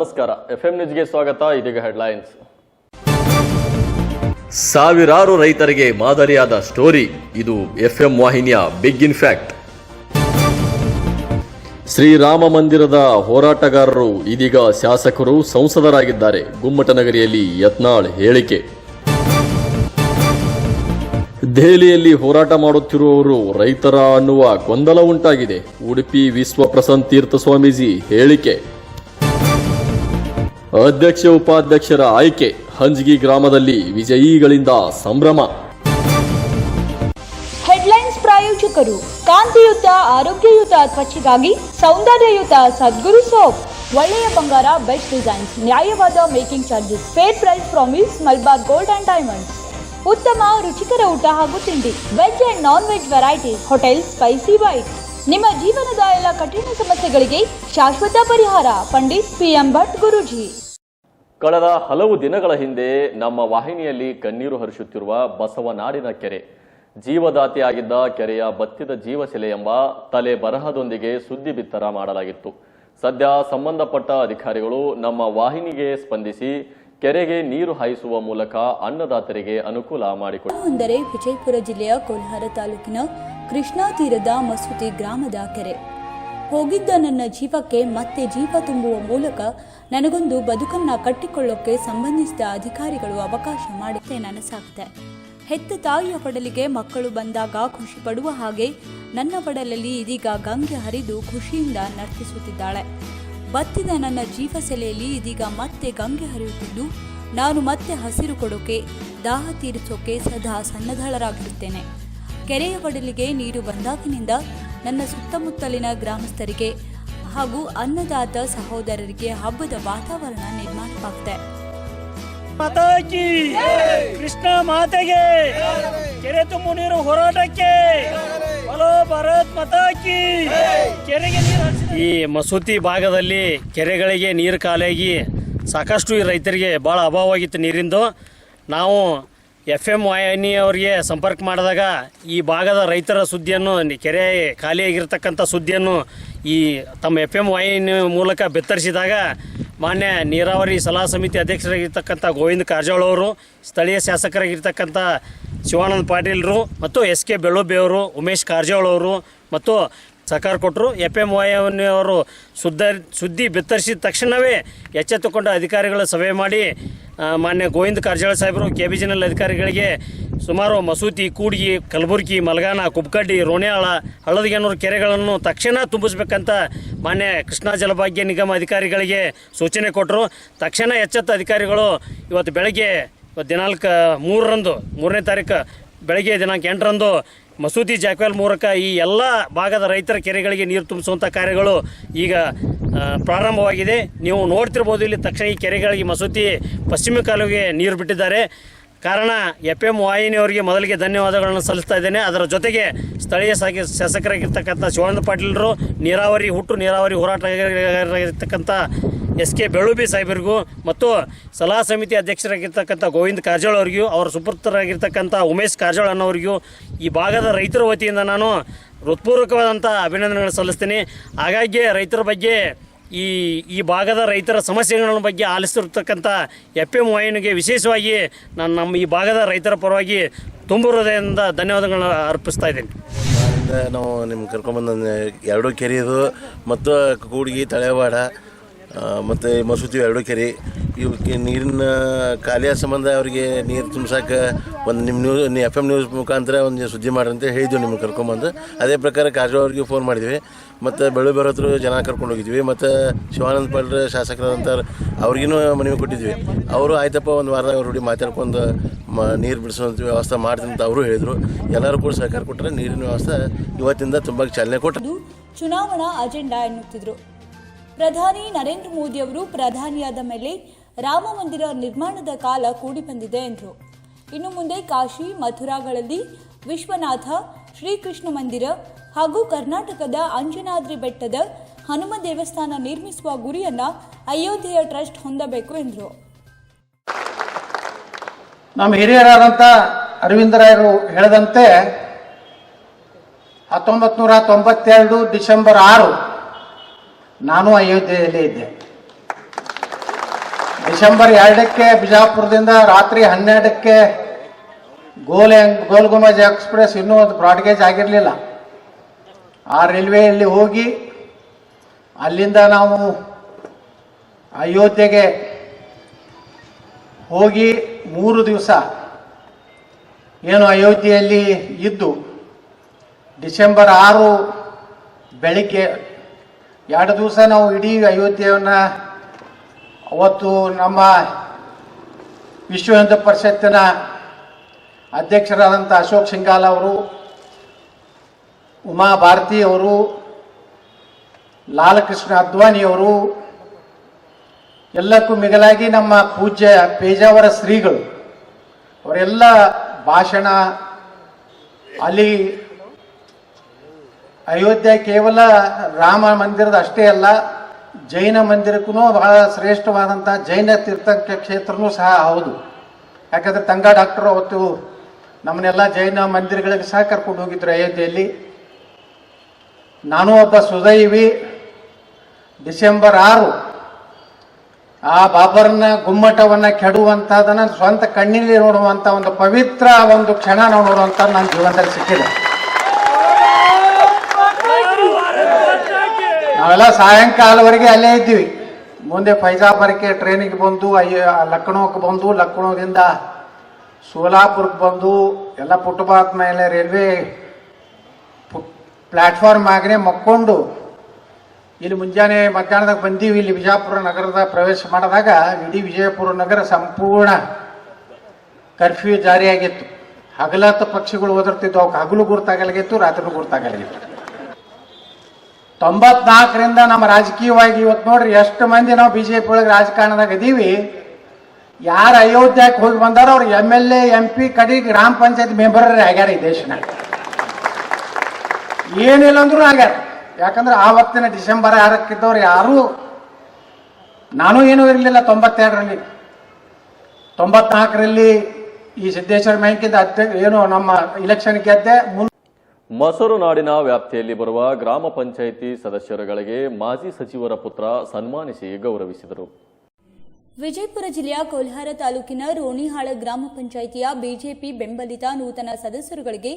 ನಮಸ್ಕಾರ F M ನ್ಯೂಸ್ಗೆ ಸ್ವಾಗತ, ಇದೀಗ ಹೆಡ್ಲೈನ್ಸ್. ಸಾವಿರಾರು ರೈತರಿಗೆ ಮಾದರಿಯಾದ ಸ್ಟೋರಿ, ಇದು ಎಫ್ ಎಂ ವಾಹಿನಿಯ ಬಿಗ್ ಇನ್ ಫ್ಯಾಕ್ಟ್ ಶ್ರೀರಾಮ ಮಂದಿರದ ಹೋರಾಟಗಾರರು, ಇದೀಗ ಶಾಸಕರು ಸಂಸದರಾಗಿದ್ದಾರೆ ಗುಮ್ಮಟನಗರಿಯಲ್ಲಿ ಯತ್ನಾಳ್ ಹೇಳಿಕೆ. ದೆಹಲಿಯಲ್ಲಿ ಹೋರಾಟ ಮಾಡುತ್ತಿರುವವರು ರೈತರ ಅನ್ನುವ ಗೊಂದಲ ಉಂಟಾಗಿದೆ, ಉಡುಪಿ ವಿಶ್ವ ಪ್ರಸನ್ನ ತೀರ್ಥ ಸ್ವಾಮೀಜಿ ಹೇಳಿಕೆ. ಅಧ್ಯಕ್ಷ ಉಪಾಧ್ಯಕ್ಷರ ಆಯ್ಕೆ, ಹಂಜಗಿ ಗ್ರಾಮದಲ್ಲಿ ವಿಜಯಿಗಳಿಂದ ಸಂಭ್ರಮ. ಹೆಡ್ಲೈನ್ಸ್ ಪ್ರಾಯೋಜಕರು, ಕಾಂತಿಯುತ, ಆರೋಗ್ಯಯುತ ತ್ವಚೆಗಾಗಿ ಸೌಂದರ್ಯಯುತ ಸದ್ಗುರು ಸೋಪ್. ಒಳ್ಳೆಯ ಬಂಗಾರ, best designs, ನ್ಯಾಯವಾದ making charges, fair price promise Malabar gold and diamonds. ಉತ್ತಮ, ರುಚಿಕರ ಊಟ ಹಾಗೂ ತಿಂಡಿ, veg and non veg varieties, hotel spicy white. ನಿಮ್ಮ ಜೀವನದ ಎಲ್ಲ ಕಠಿಣ ಸಮಸ್ಯೆಗಳಿಗೆ ಶಾಶ್ವತ ಪರಿಹಾರ, ಪಂಡಿತ್ ಪಿ ಎಂ ಭಟ್ ಗುರುಜಿ. ಕಳೆದ ಹಲವು ದಿನಗಳ ಹಿಂದೆ ನಮ್ಮ ವಾಹಿನಿಯಲ್ಲಿ ಕಣ್ಣೀರು ಹರಿಸುತ್ತಿರುವ ಬಸವನಾಡಿನ ಕೆರೆ, ಜೀವದಾತಿಯಾಗಿದ್ದ ಕೆರೆಯ ಬತ್ತಿದ ಜೀವಶಿಲೆ ಎಂಬ ತಲೆ ಬರಹದೊಂದಿಗೆ ಸುದ್ದಿ ಬಿತ್ತರ ಮಾಡಲಾಗಿತ್ತು. ಸದ್ಯ ಸಂಬಂಧಪಟ್ಟ ಅಧಿಕಾರಿಗಳು ನಮ್ಮ ವಾಹಿನಿಗೆ ಸ್ಪಂದಿಸಿ ಕೆರೆಗೆ ನೀರು ಹಾಯಿಸುವ ಮೂಲಕ ಅನ್ನದಾತರಿಗೆ ಅನುಕೂಲ ಮಾಡಿಕೊಟ್ಟಿದ್ದಾರೆ ಅಂದರೆ ವಿಜಯಪುರ ಜಿಲ್ಲೆಯ ಕೋಲಾರ ತಾಲೂಕಿನ ಕೃಷ್ಣಾ ತೀರದ ಮಸೂತಿ ಗ್ರಾಮದ ಕೆರೆ. ಹೋಗಿದ್ದ ನನ್ನ ಜೀವಕ್ಕೆ ಮತ್ತೆ ಜೀವ ತುಂಬುವ ಮೂಲಕ ನನಗೊಂದು ಬದುಕನ್ನ ಕಟ್ಟಿಕೊಳ್ಳೋಕೆ ಸಂಬಂಧಿಸಿದ ಅಧಿಕಾರಿಗಳು ಅವಕಾಶ ಮಾಡುತ್ತೆ ನನಸಾಗುತ್ತೆ. ಹೆತ್ತ ತಾಯಿಯ ಪಡಲಿಗೆ ಮಕ್ಕಳು ಬಂದಾಗ ಖುಷಿ ಪಡುವ ಹಾಗೆ ನನ್ನ ಪಡಲಲ್ಲಿ ಇದೀಗ ಗಂಗೆ ಹರಿದು ಖುಷಿಯಿಂದ ನರ್ತಿಸುತ್ತಿದ್ದಾಳೆ. ಬತ್ತಿದ ನನ್ನ ಜೀವಸೆಲೆಯಲ್ಲಿ ಇದೀಗ ಮತ್ತೆ ಗಂಗೆ ಹರಿಯುತ್ತಿದ್ದು ನಾನು ಮತ್ತೆ ಹಸಿರು ಕೊಡೋಕೆ ದಾಹ ತೀರಿಸೋಕೆ ಸದಾ ಸನ್ನದ್ಧಳರಾಗಿರುತ್ತೇನೆ. ಕೆರೆಯ ಒಡಲಿಗೆ ನೀರು ಬಂದಾಗಿನಿಂದ ನನ್ನ ಸುತ್ತಮುತ್ತಲಿನ ಗ್ರಾಮಸ್ಥರಿಗೆ ಹಾಗೂ ಅನ್ನದಾತ ಸಹೋದರರಿಗೆ ಹಬ್ಬದ ವಾತಾವರಣ ನಿರ್ಮಾಣವಾಗಿದೆ. ಮಾತಾಜಿ ಕೃಷ್ಣ ಮಾತೆಗೆ! ಕೆರೆ ತುಂಬು ನೀರು ಹೋರಾಟಕ್ಕೆ! ಭಾರತ್ ಈ ಮಸೂತಿ ಭಾಗದಲ್ಲಿ ಕೆರೆಗಳಿಗೆ ನೀರು ಖಾಲಿಯಾಗಿ ಸಾಕಷ್ಟು ಈ ರೈತರಿಗೆ ಭಾಳ ಅಭಾವವಾಗಿತ್ತು ನೀರಿಂದು. ನಾವು ಎಫ್ ಎಂ ವಾಹಿನಿಯವರಿಗೆ ಸಂಪರ್ಕ ಮಾಡಿದಾಗ ಈ ಭಾಗದ ರೈತರ ಸುದ್ದಿಯನ್ನು, ಕೆರೆ ಖಾಲಿಯಾಗಿರ್ತಕ್ಕಂಥ ಸುದ್ದಿಯನ್ನು ಈ ತಮ್ಮ ಎಫ್ ಎಂ ವಾಹಿನಿ ಮೂಲಕ ಬೆತ್ತರಿಸಿದಾಗ ಮಾನ್ಯ ನೀರಾವರಿ ಸಲಹಾ ಸಮಿತಿ ಅಧ್ಯಕ್ಷರಾಗಿರ್ತಕ್ಕಂಥ ಗೋವಿಂದ ಕಾರಜೋಳ ಅವರು, ಸ್ಥಳೀಯ ಶಾಸಕರಾಗಿರ್ತಕ್ಕಂಥ ಶಿವಾನಂದ ಪಾಟೀಲರು ಮತ್ತು ಎಸ್ ಕೆ ಬೆಳ್ಳೊಬ್ಬೆಯವರು, ಉಮೇಶ್ ಕಾರಜೋಳ ಅವರು ಮತ್ತು ಸಹಕಾರ ಕೊಟ್ಟರು ಎಫ್ ಎಂ ಅವರು ಸುದ್ದ, ಸುದ್ದಿ ಬಿತ್ತರಿಸಿದ ತಕ್ಷಣವೇ ಎಚ್ಚೆತ್ತುಕೊಂಡು ಅಧಿಕಾರಿಗಳ ಸಭೆ ಮಾಡಿ ಮಾನ್ಯ ಗೋವಿಂದ ಕಾರಜೋಳ ಸಾಹೇಬರು ಕೆ ಬಿ ಜಿನಲ್ ಅಧಿಕಾರಿಗಳಿಗೆ ಸುಮಾರು ಮಸೂತಿ ಕೂಡ್ಗಿ, ಕಲಬುರ್ಗಿ ಮಲಗಾನ ಕುಬ್ಕಡ್ಡಿ ರೋಣ್ಯಾಳ, ಹಳದಿಗೆನೂರು ಕೆರೆಗಳನ್ನು ತಕ್ಷಣ ತುಂಬಿಸ್ಬೇಕಂತ ಮಾನ್ಯ ಕೃಷ್ಣಾ ಜಲಭಾಗ್ಯ ನಿಗಮ ಅಧಿಕಾರಿಗಳಿಗೆ ಸೂಚನೆ ಕೊಟ್ಟರು ತಕ್ಷಣ ಎಚ್ಚೆತ್ತ ಅಧಿಕಾರಿಗಳು ಇವತ್ತು ಬೆಳಗ್ಗೆ, ದಿನಾಂಕ ಮೂರರಂದು, ಮೂರನೇ ತಾರೀಕು ಬೆಳಗ್ಗೆ ದಿನಾಂಕ ಎಂಟರಂದು ಮಸೂತಿ ಜಾಕ್ವೆಲ್ ಮೂಲಕ ಈ ಎಲ್ಲ ಭಾಗದ ರೈತರ ಕೆರೆಗಳಿಗೆ ನೀರು ತುಂಬಿಸುವಂಥ ಕಾರ್ಯಗಳು ಈಗ ಪ್ರಾರಂಭವಾಗಿದೆ. ನೀವು ನೋಡ್ತಿರ್ಬೋದು ಇಲ್ಲಿ ತಕ್ಷಣ ಈ ಕೆರೆಗಳಿಗೆ ಮಸೂತಿ ಪಶ್ಚಿಮ ಕಾಲುವೆಗೆ ನೀರು ಬಿಟ್ಟಿದ್ದಾರೆ. ಕಾರಣ ಎಫ್ ಎಂ ವಾಹಿನಿಯವರಿಗೆ ಮೊದಲಿಗೆ ಧನ್ಯವಾದಗಳನ್ನು ಸಲ್ಲಿಸ್ತಾ ಇದ್ದೇನೆ. ಅದರ ಜೊತೆಗೆ ಸ್ಥಳೀಯ ಸಾಗಿ ಶಾಸಕರಾಗಿರ್ತಕ್ಕಂಥ ಶಿವಾನಂದ ಪಾಟೀಲರು, ನೀರಾವರಿ ಹುಟ್ಟು ನೀರಾವರಿ ಹೋರಾಟಗಾರರಾಗಿರ್ತಕ್ಕಂಥ ಎಸ್ ಕೆ ಬೆಳುಬಿ ಸಾಹೇಬರಿಗೂ ಮತ್ತು ಸಲಹಾ ಸಮಿತಿ ಅಧ್ಯಕ್ಷರಾಗಿರ್ತಕ್ಕಂಥ ಗೋವಿಂದ ಕಾರಜೋಳ ಅವರಿಗೂ, ಅವರ ಸುಪುತ್ರರಾಗಿರ್ತಕ್ಕಂಥ ಉಮೇಶ್ ಕಾರಜೋಳ ಅನ್ನೋರಿಗೂ ಈ ಭಾಗದ ರೈತರ ವತಿಯಿಂದ ನಾನು ಹೃತ್ಪೂರ್ವಕವಾದಂಥ ಅಭಿನಂದನೆಗಳನ್ನು ಸಲ್ಲಿಸ್ತೀನಿ. ಹಾಗಾಗಿ ರೈತರ ಬಗ್ಗೆ ಈ ಈ ಭಾಗದ ರೈತರ ಸಮಸ್ಯೆಗಳ ಬಗ್ಗೆ ಆಲಿಸಿರ್ತಕ್ಕಂಥ ಎಫ್ ಎಂ ವಾಹಿನಿಗೆ ವಿಶೇಷವಾಗಿ ನಾನು ನಮ್ಮ ಈ ಭಾಗದ ರೈತರ ಪರವಾಗಿ ತುಂಬ ಹೃದಯದಿಂದ ಧನ್ಯವಾದಗಳನ್ನ ಅರ್ಪಿಸ್ತಾ ಇದ್ದೀನಿ. ಇಂದ ನಾವು ನಿಮ್ಗೆ ಕರ್ಕೊಂಬಂದ ಎರಡೂ ಕೆರೆಯದು ಮತ್ತು ಕೂಡ್ಗಿ, ತಳೆವಾಡ ಮತ್ತು ಮಸೂತಿ ಎರಡೂ ಕೆರೆ ಇವಕ್ಕೆ ನೀರಿನ ಖಾಲಿಯ ಸಂಬಂಧ ಅವರಿಗೆ ನೀರು ತುಂಬಿಸೋಕೆ ಒಂದು ನಿಮ್ಮ ನ್ಯೂಸ್ ಎಫ್ ಎಂ ನ್ಯೂಸ್ ಮುಖಾಂತರ ಒಂದು ಸುದ್ದಿ ಮಾಡ್ರಿ ಅಂತ ಹೇಳಿದ್ವಿ ನಿಮ್ಗೆ ಕರ್ಕೊಂಬಂದು. ಅದೇ ಪ್ರಕಾರ ಕಾಜು ಅವ್ರಿಗೆ ಫೋನ್ ಮಾಡಿದ್ವಿ. ಮತ್ತು ಬೆಳು ಬರೋತ್ರ ಜನ ಕರ್ಕೊಂಡು ಹೋಗಿದ್ವಿ. ಮತ್ತು ಶಿವಾನಂದ ಪಾಲ್ರ ಶಾಸಕರಂತ ಅವ್ರಿಗೂ ಮನವಿ ಕೊಟ್ಟಿದ್ವಿ. ಅವರು ಆಯ್ತಪ್ಪ ಒಂದು ವಾರದಾಗ ಅವ್ರ ರೂಢಿ ಮಾತಾಡ್ಕೊಂಡು, ಮ, ನೀರು ಬಿಡಿಸುವಂಥ ವ್ಯವಸ್ಥೆ ಮಾಡ್ತೀನಿ ಅಂತ ಅವರು ಹೇಳಿದರು. ಎಲ್ಲರೂ ಕೂಡ ಸಹಕಾರ ಕೊಟ್ಟರೆ ನೀರಿನ ವ್ಯವಸ್ಥೆ ಇವತ್ತಿಂದ ತುಂಬ ಚಾಲನೆ ಕೊಟ್ಟರು ಚುನಾವಣಾ ಅಜೆಂಡಾ ಎನ್ನುತ್ತಿದ್ರು. ಪ್ರಧಾನಿ ನರೇಂದ್ರ ಮೋದಿ ಅವರು ಪ್ರಧಾನಿಯಾದ ಮೇಲೆ ರಾಮ ಮಂದಿರ ನಿರ್ಮಾಣದ ಕಾಲ ಕೂಡಿ ಬಂದಿದೆ ಎಂದರು. ಇನ್ನು ಮುಂದೆ ಕಾಶಿ, ಮಥುರಾಗಳಲ್ಲಿ ವಿಶ್ವನಾಥ, ಶ್ರೀಕೃಷ್ಣ ಮಂದಿರ ಹಾಗೂ ಕರ್ನಾಟಕದ ಅಂಜನಾದ್ರಿ ಬೆಟ್ಟದ ಹನುಮ ದೇವಸ್ಥಾನ ನಿರ್ಮಿಸುವ ಗುರಿಯನ್ನ ಅಯೋಧ್ಯೆಯ ಟ್ರಸ್ಟ್ ಹೊಂದಬೇಕು ಎಂದರು. ನಮ್ಮ ಹಿರಿಯರಾದಂಥ ಅರವಿಂದರಾಯರು ಹೇಳದಂತೆ ಹತ್ತೊಂಬತ್ತು ನೂರ ತೊಂಬತ್ತೆರಡು ಡಿಸೆಂಬರ್ ಆರು ನಾನು ಅಯೋಧ್ಯೆಯಲ್ಲಿ ಇದ್ದೆ. ಡಿಸೆಂಬರ್ ಎರಡಕ್ಕೆ ಬಿಜಾಪುರದಿಂದ ರಾತ್ರಿ ಹನ್ನೆರಡಕ್ಕೆ ಗೋಲ್ ಗೋಲ್ ಗುಂಬಜ್ ಎಕ್ಸ್ಪ್ರೆಸ್ ಇನ್ನೂ ಒಂದು ಬ್ರಾಡ್ಗೇಜ್ ಆಗಿರಲಿಲ್ಲ. ಆ ರೈಲ್ವೆಯಲ್ಲಿ ಹೋಗಿ ಅಲ್ಲಿಂದ ನಾವು ಅಯೋಧ್ಯೆಗೆ ಹೋಗಿ ಮೂರು ದಿವಸ ಏನು ಅಯೋಧ್ಯೆಯಲ್ಲಿ ಇದ್ದು ಡಿಸೆಂಬರ್ ಆರು ಬೆಳಿಗ್ಗೆ ಎರಡು ದಿವಸ ನಾವು ಇಡೀ ಅಯೋಧ್ಯೆಯನ್ನು ಅವತ್ತು ನಮ್ಮ ವಿಶ್ವ ಹಿಂದೂ ಪರಿಷತ್ತಿನ ಅಧ್ಯಕ್ಷರಾದಂಥ ಅಶೋಕ್ ಸಿಂಗಾಲ್ ಅವರು, ಉಮಾ ಭಾರತಿ ಅವರು, ಲಾಲಕೃಷ್ಣ ಅದ್ವಾನಿಯವರು ಎಲ್ಲಕ್ಕೂ ಮಿಗಲಾಗಿ ನಮ್ಮ ಪೂಜ್ಯ ಪೇಜಾವರ ಶ್ರೀಗಳು, ಅವರೆಲ್ಲ ಭಾಷಣ ಅಲ್ಲಿ ಅಯೋಧ್ಯೆ ಕೇವಲ ರಾಮ ಮಂದಿರದ ಅಷ್ಟೇ ಅಲ್ಲ, ಜೈನ ಮಂದಿರಕ್ಕೂ ಬಹಳ ಶ್ರೇಷ್ಠವಾದಂಥ ಜೈನ ತೀರ್ಥ ಕ್ಷೇತ್ರನೂ ಸಹ ಹೌದು. ಯಾಕಂದರೆ ತಂಗ ಡಾಕ್ಟರ್ ಅವತ್ತು ನಮ್ಮನ್ನೆಲ್ಲ ಜೈನ ಮಂದಿರಗಳಿಗೆ ಸಹ ಕರ್ಕೊಂಡು ಹೋಗಿದ್ರು ಅಯೋಧ್ಯೆಯಲ್ಲಿ. ನಾನು ಒಬ್ಬ ಸುದೈವಿ. ಡಿಸೆಂಬರ್ ಆರು, ಆ ಬಾಬರ್ನ ಗುಮ್ಮಟವನ್ನ ಕೆಡುವಂತಹದನ್ನ ಸ್ವಂತ ಕಣ್ಣಿನಲ್ಲಿ ನೋಡುವಂತ ಒಂದು ಪವಿತ್ರ ಒಂದು ಕ್ಷಣ ನಾವು ನೋಡುವಂತ ನನ್ನ ಜೀವನದಲ್ಲಿ ಸಿಕ್ಕಿದೆ. ನಾವೆಲ್ಲ ಸಾಯಂಕಾಲವರೆಗೆ ಅಲ್ಲೇ ಇದ್ದೀವಿ. ಮುಂದೆ ಫೈಜಾಬಾರ್ಗೆ ಟ್ರೈನಿಗೆ ಬಂದು, ಅಯ್ಯ ಲಕ್ನೋಕ್ಕೆ ಬಂದು, ಲಕ್ನೋದಿಂದ ಸೋಲಾಪುರಕ್ಕೆ ಬಂದು, ಎಲ್ಲ ಫುಟ್ಪಾತ್ ಮೇಲೆ ರೈಲ್ವೆ ಪ್ಲಾಟ್ಫಾರ್ಮ್ ಆಗನೆ ಮಕ್ಕೊಂಡು ಇಲ್ಲಿ ಮುಂಜಾನೆ ಮಧ್ಯಾಹ್ನದಾಗ ಬಂದೀವಿ. ಇಲ್ಲಿ ವಿಜಯಪುರ ನಗರದ ಪ್ರವೇಶ ಮಾಡಿದಾಗ ಇಡೀ ವಿಜಯಪುರ ನಗರ ಸಂಪೂರ್ಣ ಕರ್ಫ್ಯೂ ಜಾರಿಯಾಗಿತ್ತು. ಹಗಲಾತ ಪಕ್ಷಿಗಳು ಓದಿರ್ತಿದ್ವು ಅವಕ್ಕೆ ಹಗಲು ಗುರ್ತಾಗಲಾಗಿತ್ತು ರಾತ್ರಿ ಗುರ್ತಾಗಲಾಗಿತ್ತು ತೊಂಬತ್ನಾಲ್ಕರಿಂದ ನಮ್ಮ ರಾಜಕೀಯವಾಗಿ ಇವತ್ತು ನೋಡ್ರಿ ಎಷ್ಟು ಮಂದಿ ನಾವು ಬಿ ಜೆ ಪಿ ಒಳಗೆ ರಾಜಕಾರಣದಾಗ ಇದೀವಿ. ಯಾರು ಅಯೋಧ್ಯಕ್ಕೆ ಹೋಗಿ ಬಂದಾರ ಅವ್ರು M L A, M P, ಕಡಿ ಗ್ರಾಮ ಪಂಚಾಯತ್ ಮೆಂಬರ್ ಆಗ್ಯಾರ ಈ ದೇಶನಾಗ. ಏನಿಲ್ಲ ಅಂದ್ರೂ ಆಗ್ಯಾರ. ಯಾಕಂದ್ರೆ ಆವತ್ತಿನ ಡಿಸೆಂಬರ್ ಆರಕ್ಕಿದ್ದವ್ರು ಯಾರು ನಾನು ಏನೂ ಇರಲಿಲ್ಲ ತೊಂಬತ್ತೆರಡರಲ್ಲಿ. ತೊಂಬತ್ನಾಲ್ಕರಲ್ಲಿ ಈ ಸಿದ್ದೇಶ್ವರ ಮ್ಯಾಂಕಿಂದ ಅಧ್ಯಕ್ಷ, ಏನು ನಮ್ಮ ಇಲೆಕ್ಷನ್ ಗೆದ್ದೆ ಮಸೂರು ನಾಡಿನ ವ್ಯಾಪ್ತಿಯಲ್ಲಿ ಬರುವ ಗ್ರಾಮ ಪಂಚಾಯಿತಿ ಸದಸ್ಯರುಗಳಿಗೆ ಮಾಜಿ ಸಚಿವರ ಪುತ್ರ ಸನ್ಮಾನಿಸಿ ಗೌರವಿಸಿದರು. ವಿಜಯಪುರ ಜಿಲ್ಲೆಯ ಕೋಲ್ಹಾರ ತಾಲೂಕಿನ ರೋಣಿಹಾಳ ಗ್ರಾಮ ಪಂಚಾಯಿತಿಯ ಬಿಜೆಪಿ ಬೆಂಬಲಿತ ನೂತನ ಸದಸ್ಯರುಗಳಿಗೆ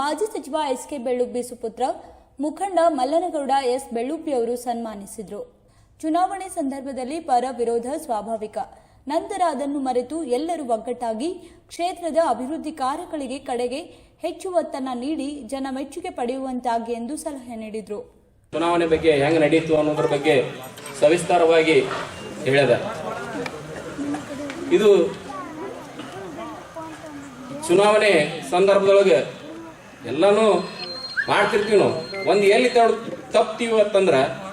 ಮಾಜಿ ಸಚಿವ ಎಸ್ ಕೆ ಬೆಳ್ಳುಬ್ಬಿ ಸುಪುತ್ರ, ಮುಖಂಡ ಮಲ್ಲನಗೌಡ ಎಸ್ ಬೆಳ್ಳುಬ್ಬಿ ಅವರು ಸನ್ಮಾನಿಸಿದರು. ಚುನಾವಣೆ ಸಂದರ್ಭದಲ್ಲಿ ಪರ ವಿರೋಧ ಸ್ವಾಭಾವಿಕ. ನಂತರ ಅದನ್ನು ಮರೆತು ಎಲ್ಲರೂ ಒಗ್ಗಟ್ಟಾಗಿ ಕ್ಷೇತ್ರದ ಅಭಿವೃದ್ಧಿ ಕಾರ್ಯಗಳಿಗೆ ಕಡೆಗೆ ಹೆಚ್ಚು ಒತ್ತನ್ನ ನೀಡಿ ಜನ ಮೆಚ್ಚುಗೆ ಪಡೆಯುವಂತಾಗಿ ಎಂದು ಸಲಹೆ ನೀಡಿದರು. ಚುನಾವಣೆ ಬಗ್ಗೆ ಹೆಂಗ್ ನಡೆಯಿತು ಅನ್ನೋದ್ರ ಬಗ್ಗೆ ಸವಿಸ್ತಾರವಾಗಿ ಹೇಳದ. ಇದು ಚುನಾವಣೆ ಸಂದರ್ಭದೊಳಗೆ ಎಲ್ಲಾನು ಮಾಡ್ತಿರ್ತೀವಿ ನಾವು. ಒಂದು ಎಲ್ಲಿ ತಪ್ತೀವಿ ಅಂತಂದ್ರೆ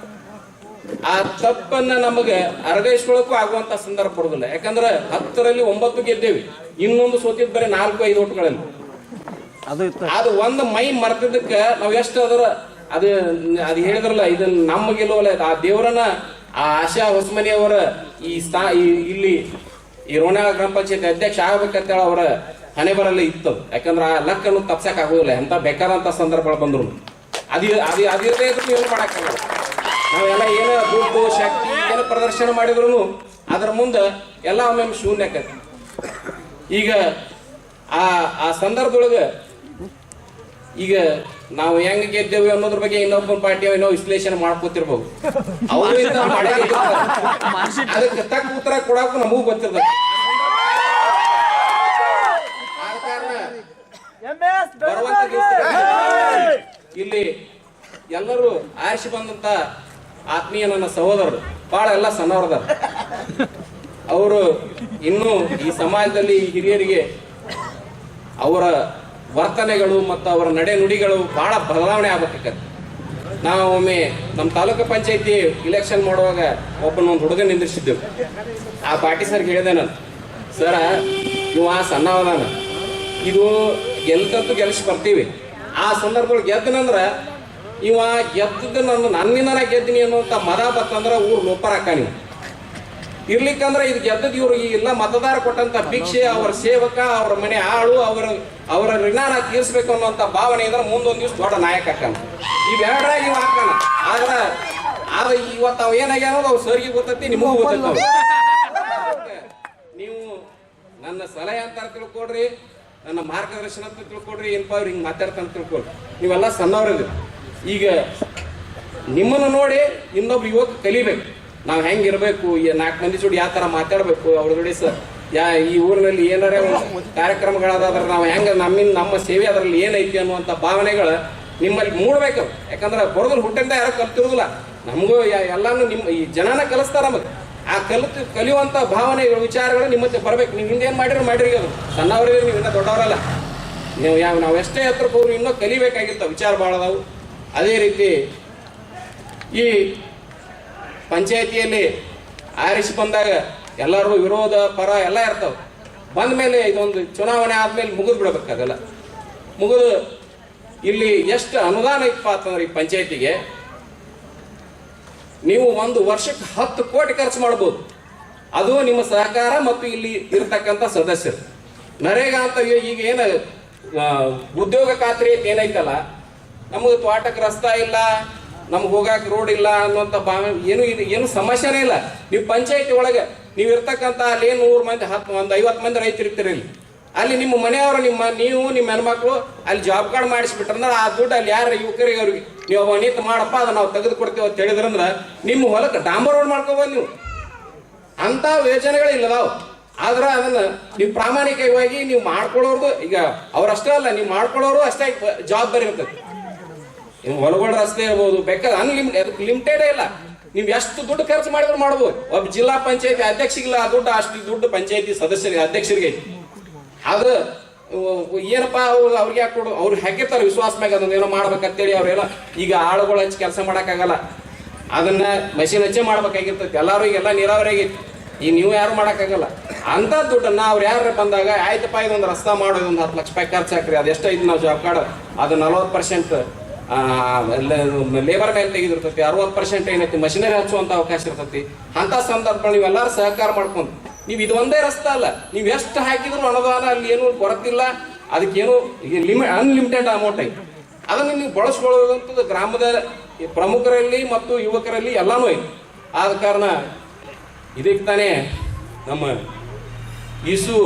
ಆ ತಪ್ಪನ್ನ ನಮಗೆ ಅರಗೈಸ್ಕೊಳಕ್ಕೂ ಆಗುವಂತ ಸಂದರ್ಭ ಕೊಡುದಿಲ್ಲ ಯಾಕಂದ್ರೆ ಹತ್ತರಲ್ಲಿ ಒಂಬತ್ತು ಗೆದ್ದೇವಿ. ಇನ್ನೊಂದು ಸೋತಿದ್ ಬರೀ ನಾಲ್ಕು ಐದು ಓಟ್ಗಳಲ್ಲಿ. ಅದು ಒಂದು ಮೈ ಮರ್ತಿದ್ದಕ್ಕ ನಾವ್ ಎಷ್ಟು ಅದರ ಅದು ಅದು ಹೇಳಿದ್ರಲ್ಲ ಇದನ್ನ ನಮ್ಮ ಗೆಲ್ಲುವಲ್ಲ ಆ ದೇವರನ್ನ ಆ ಆಶಾ ಹೊಸಮನಿ ಅವರ ಈ ಸ್ಥಾ ಇಲ್ಲಿ ಈ ರೋಣಾಳ ಗ್ರಾಮ ಪಂಚಾಯತ್ ಅಧ್ಯಕ್ಷ ಆಗ್ಬೇಕಂತೇಳಿ ಅವರ ಹಣೆ ಬರಲ್ಲ ಇತ್ತು. ಯಾಕಂದ್ರ ಆ ಲಕ್ಕನ್ನು ತಪ್ಸಕ್ ಆಗೋದಿಲ್ಲ. ಎಂತ ಬೇಕಾದಂತ ಸಂದರ್ಭಗಳು ಬಂದ್ರು. ಅದಿ ಅದು ಅದಿರದೇ ಇದ್ರು ಏನು ಮಾಡಕ್ಕಾಗಲ್ಲ. ನಾವೆಲ್ಲ ಏನು ದುಡ್ಡು ಶಕ್ತಿ ಏನು ಪ್ರದರ್ಶನ ಮಾಡಿದ್ರು ಅದ್ರ ಮುಂದೆ ಎಲ್ಲ ಒಮ್ಮೆ ಶೂನ್ಯ ಆಕತಿ. ಈಗ ಆ ಆ ಸಂದರ್ಭದೊಳಗ ಈಗ ನಾವು ಹೆಂಗ್ ಗೆದ್ದೇವೆ ಅನ್ನೋದ್ರ ಬಗ್ಗೆ ಇನ್ನೊಬ್ಬ ಪಾರ್ಟಿ ಏನೋ ವಿಶ್ಲೇಷಣೆ ಮಾಡ್ಕೋತಿರ್ಬೋದು. ಅವರಿಂದ ಅದಕ್ಕೆ ತಕ್ಕ ಉತ್ತರ ಕೊಡಕ್ಕೂ ನಮಗೂ ಗೊತ್ತಿರ್ತದೆ. ಇಲ್ಲಿ ಎಲ್ಲರೂ ಆರಿಸಿ ಬಂದಂತ ಆತ್ಮೀಯ ನನ್ನ ಸಹೋದರರು ಬಹಳ ಎಲ್ಲ ಸಣ್ಣವ್ರದಾರ. ಅವರು ಇನ್ನೂ ಈ ಸಮಾಜದಲ್ಲಿ ಈ ಹಿರಿಯರಿಗೆ ಅವರ ವರ್ತನೆಗಳು ಮತ್ತು ಅವರ ನಡೆ ನುಡಿಗಳು ಬಹಳ ಬದಲಾವಣೆ ಆಗಬೇಕಾಗತ್ತೆ ನಾವು ಒಮ್ಮೆ ನಮ್ಮ ತಾಲೂಕು ಪಂಚಾಯತಿ ಇಲೆಕ್ಷನ್ ಮಾಡುವಾಗ ಒಬ್ಬನ ಒಂದು ಹುಡುಗ ನಿಂದಿರ್ಸಿದ್ದೆವು ಆ ಪಾಟಿ ಸರ್ಗೆ ಹೇಳಿದೆ ನಾನು ಸರ ಇವ ಸಣ್ಣವದಾನ. ಇದು ಗೆಲ್ತಂತೂ ಗೆಲ್ಸಿ ಬರ್ತೀವಿ. ಆ ಸಂದರ್ಭಗಳು ಗೆದ್ದನಂದ್ರ ಇವ ಗೆದ್ದದ ನನ್ನ ನನ್ನಿಂದನ ಗೆದ್ದೀನಿ ಅನ್ನುವಂಥ ಮದ ಬತ್ತಂದ್ರ ಊರು ಲೋಪರ್ ನೀವು. ಇರ್ಲಿಕ್ಕಂದ್ರೆ ಇದು ಗೆದ್ದದ ಇವರು ಇಲ್ಲ ಮತದಾರ ಕೊಟ್ಟಂತ ಭಿಕ್ಷೆ, ಅವರ ಸೇವಕ, ಅವರ ಮನೆ ಆಳು, ಅವರ ಅವರ ಋಣಾನ ತೀರಿಸ್ಬೇಕು ಅನ್ನುವಂತ ಭಾವನೆ ಇದ್ರೆ ಮುಂದೊಂದು ದಿವ್ಸ ದೊಡ್ಡ ನಾಯಕ ಹಾಕಣ. ಈ ಇವ ಹಾಕೋಣ. ಆದ್ರೆ ಆದ್ರೆ ಇವತ್ತು ಅವ್ ಏನಾಗ್ಯಾನ ಅನ್ನೋದು ಸರಿಗೆ ಗೊತ್ತತಿ, ನಿಮಗೂ ಗೊತ್ತೈತಿ ನನ್ನ ಸಲಹೆ ಅಂತ ತಿಳ್ಕೊಡ್ರಿ, ನನ್ನ ಮಾರ್ಗದರ್ಶನ ಅಂತ ತಿಳ್ಕೊಡ್ರಿ ಏನಪ್ಪ ಅವ್ರು ಹಿಂಗೆ ಮಾತಾಡ್ತಾನೆ ತಿಳ್ಕೊಡ್ರಿ ನೀವೆಲ್ಲ ಸಣ್ಣವ್ರಿದ್ದೀರಿ ಈಗ ನಿಮ್ಮನ್ನು ನೋಡಿ ಇನ್ನೊಬ್ರು ಯುವಕ ಕಲಿಬೇಕು. ನಾವು ಹೆಂಗಿರ್ಬೇಕು ನಾಲ್ಕು ಮಂದಿ ಜೋಡಿ ಯಾವ ಥರ ಮಾತಾಡಬೇಕು, ಅವ್ರ ಜೋಡಿ ಸ ಯಾ ಈ ಊರಿನಲ್ಲಿ ಏನಾರೇ ಕಾರ್ಯಕ್ರಮಗಳಾದ್ರೆ ನಾವು ಹೆಂಗೆ ನಮ್ಮಿಂದ ನಮ್ಮ ಸೇವೆ ಅದರಲ್ಲಿ ಏನೈತಿ ಅನ್ನುವಂಥ ಭಾವನೆಗಳು ನಿಮ್ಮಲ್ಲಿ ಮೂಡ್ಬೇಕು. ಯಾಕಂದ್ರೆ ಬರೋದ್ರ ಹುಟ್ಟಿಂದ ಯಾರು ಕಲ್ತಿರೋದಿಲ್ಲ. ನಮಗೂ ಎಲ್ಲಾನು ನಿಮ್ಮ ಈ ಜನನ ಕಲಿಸ್ತಾರ ನಮಗೆ. ಆ ಕಲಿತು ಕಲಿಯುವಂಥ ಭಾವನೆಗಳು, ವಿಚಾರಗಳು ನಿಮ್ಮ ಬರಬೇಕು. ನೀವು ಹಿಂದೇನು ಮಾಡಿರೋ ಮಾಡಿರಿ ಅದು. ಸಣ್ಣವರಿಗೆ ನೀವು ಇನ್ನೂ ದೊಡ್ಡವರಲ್ಲ. ನೀವು ಯಾವ ನಾವು ಎಷ್ಟೇ ಹತ್ರಕ್ಕೆ ಹೋಗ್ರು ಇನ್ನೂ ಕಲಿಬೇಕಾಗಿತ್ತು ವಿಚಾರ ಭಾಳ ಅದಾವು. ಅದೇ ರೀತಿ ಈ ಪಂಚಾಯತಿಯಲ್ಲಿ ಆರಿಸಿ ಬಂದಾಗ ಎಲ್ಲರೂ ವಿರೋಧ ಪರ ಎಲ್ಲ ಇರ್ತಾವೆ. ಬಂದ ಮೇಲೆ ಇದೊಂದು ಚುನಾವಣೆ ಆದಮೇಲೆ ಮುಗಿದು ಬಿಡಬೇಕಾಗಲ್ಲ ಮುಗಿದು ಇಲ್ಲಿ ಎಷ್ಟು ಅನುದಾನ ಇತ್ತಪ್ಪ ಅಂತಂದ್ರೆ ಈ ಪಂಚಾಯತಿಗೆ, ನೀವು ಒಂದು ವರ್ಷಕ್ಕೆ ಹತ್ತು ಕೋಟಿ ಖರ್ಚು ಮಾಡ್ಬೋದು. ಅದು ನಿಮ್ಮ ಸಹಕಾರ ಮತ್ತು ಇಲ್ಲಿ ಇರತಕ್ಕಂಥ ಸದಸ್ಯರು. ನರೇಗಾ ಅಂತ ಈಗ ಏನು ಉದ್ಯೋಗ ಖಾತ್ರಿ ಏನೈತಲ್ಲ ನಮಗೆ ತೋಟಕ್ಕೆ ರಸ್ತಾ ಇಲ್ಲ, ನಮ್ಗೆ ಹೋಗಕ್ಕೆ ರೋಡ್ ಇಲ್ಲ ಅನ್ನುವಂಥ ಭಾವ ಏನು ಇದು, ಏನು ಸಮಸ್ಯೆನೇ ಇಲ್ಲ. ನೀವು ಪಂಚಾಯತಿ ಒಳಗೆ, ನೀವು ಇರ್ತಕ್ಕಂಥ ಅಲ್ಲಿ ಏನು ನೂರು ಮಂದಿ ಹತ್ತು ಒಂದು ಐವತ್ತು ಮಂದಿ ರೈತರು ಇರ್ತೀರಿ ಇಲ್ಲಿ. ಅಲ್ಲಿ ನಿಮ್ಮ ಮನೆಯವರು, ನಿಮ್ಮ ನೀವು, ನಿಮ್ಮ ಹೆಣ್ಮಕ್ಳು ಅಲ್ಲಿ ಜಾಬ್ ಕಾರ್ಡ್ ಮಾಡಿಸ್ಬಿಟ್ರಂದ್ರೆ ಆ ದುಡ್ಡು ಅಲ್ಲಿ ಯಾರು ಯುವಕರಿಗೆ ಅವ್ರಿಗೆ ನೀವು ಅವ ನಿಂತು ಮಾಡಪ್ಪ ಅದು ನಾವು ತೆಗೆದು ಕೊಡ್ತೀವಿ ಅಂತ ಹೇಳಿದ್ರಂದ್ರೆ ನಿಮ್ಮ ಹೊಲಕ್ಕೆ ಡಾಂಬರ್ ರೋಡ್ ಮಾಡ್ಕೊಬೋದು ನೀವು. ಅಂತ ಯೋಜನೆಗಳು ಇಲ್ಲದಾವು ಆದ್ರೆ ಅದನ್ನು ನೀವು ಪ್ರಾಮಾಣಿಕವಾಗಿ ನೀವು ಮಾಡ್ಕೊಳ್ಳೋರ್ದು ಈಗ ಅವರಷ್ಟೇ ಅಲ್ಲ, ನೀವು ಮಾಡ್ಕೊಳ್ಳೋರು ಅಷ್ಟೇ ಜವಾಬ್ದಾರಿ ಇರ್ತದೆ ಹೊಲಗಳ ರಸ್ತೆ ಇರ್ಬೋದು, ಬೇಕಾದ್ರೆ ಅನ್ಲಿಮಿಟೆಡ್ ಲಿಮಿಟೆಡ್ ಇಲ್ಲ. ನೀವು ಎಷ್ಟು ದುಡ್ಡು ಖರ್ಚು ಮಾಡಿದ್ರು ಮಾಡ್ಬೋದು. ಒಬ್ಬ ಜಿಲ್ಲಾ ಪಂಚಾಯತಿ ಅಧ್ಯಕ್ಷಗಿಲ್ಲ ಆ ದುಡ್ಡು ಅಷ್ಟು ದುಡ್ಡು ಪಂಚಾಯತಿ ಸದಸ್ಯರಿಗೆ, ಅಧ್ಯಕ್ಷರಿಗೆ. ಅದು ಏನಪ್ಪಾ ಅವ್ರು ಅವ್ರಿಗೆ ಯಾಕೆ ಕೊಡು? ಅವ್ರು ಹಾಕಿರ್ತಾರೆ ವಿಶ್ವಾಸ ಮ್ಯಾಗ ಅದನ್ನ ಏನೋ ಮಾಡ್ಬೇಕಂತೇಳಿ ಅವ್ರೆಲ್ಲ ಈಗ ಆಳುಗಳು ಹಚ್ಚಿ ಕೆಲಸ ಮಾಡೋಕ್ಕಾಗಲ್ಲ. ಅದನ್ನ ಮಷಿನ್ ಹಚ್ಚೇ ಮಾಡ್ಬೇಕಾಗಿರ್ತೈತಿ. ಎಲ್ಲರೂ ಈಗೆಲ್ಲ ನೀರಾವರಿ ಆಗೈತಿ ಈಗ ನೀವು ಯಾರು ಮಾಡೋಕ್ಕಾಗಲ್ಲ. ಅಂತ ದುಡ್ಡನ್ನ ಅವ್ರು ಯಾರು ಬಂದಾಗ, ಆಯ್ತಪ್ಪ, ಇದೊಂದು ರಸ್ತೆ ಮಾಡೋದು ಒಂದು ಹತ್ತು ಲಕ್ಷ ರೂಪಾಯಿ ಖರ್ಚು ಹಾಕ್ರಿ ಅದು ಐತಿ ನಾವು ಜಾಬ್ ಕಾರ್ಡ್ ಅದು ನಲ್ವತ್ತು ಪರ್ಸೆಂಟ್ ಲೇಬರ್ ಮೇಲೆ ತೆಗೆದಿರ್ತೈತಿ, ಅರವತ್ತು ಪರ್ಸೆಂಟ್ ಏನೈತಿ ಮಷಿನರಿ ಹಚ್ಚುವಂತ ಅವಕಾಶ ಇರ್ತೈತಿ. ಅಂತ ಸಂದರ್ಭ ನೀವೆಲ್ಲರೂ ಸಹಕಾರ ಮಾಡ್ಕೊಂಡು, ನೀವು ಇದು ಒಂದೇ ರಸ್ತೆ ಅಲ್ಲ, ನೀವು ಎಷ್ಟು ಹಾಕಿದ್ರು ಅನುದಾನ ಅಲ್ಲಿ ಏನು ಕೊರತಿಲ್ಲ ಅದಕ್ಕೇನು ಲಿಮಿ ಅನ್ಲಿಮಿಟೆಡ್ ಅಮೌಂಟ್ ಐತಿ. ಅದನ್ನು ನೀವು ಬಳಸ್ಕೊಳ್ಳುವಂಥದ್ದು ಗ್ರಾಮದ ಪ್ರಮುಖರಲ್ಲಿ ಮತ್ತು ಯುವಕರಲ್ಲಿ ಎಲ್ಲಾನು ಐತಿ. ಆದ ಕಾರಣ ಇದಕ್ಕೆ ತಾನೇ ನಮ್ಮ ಈಸು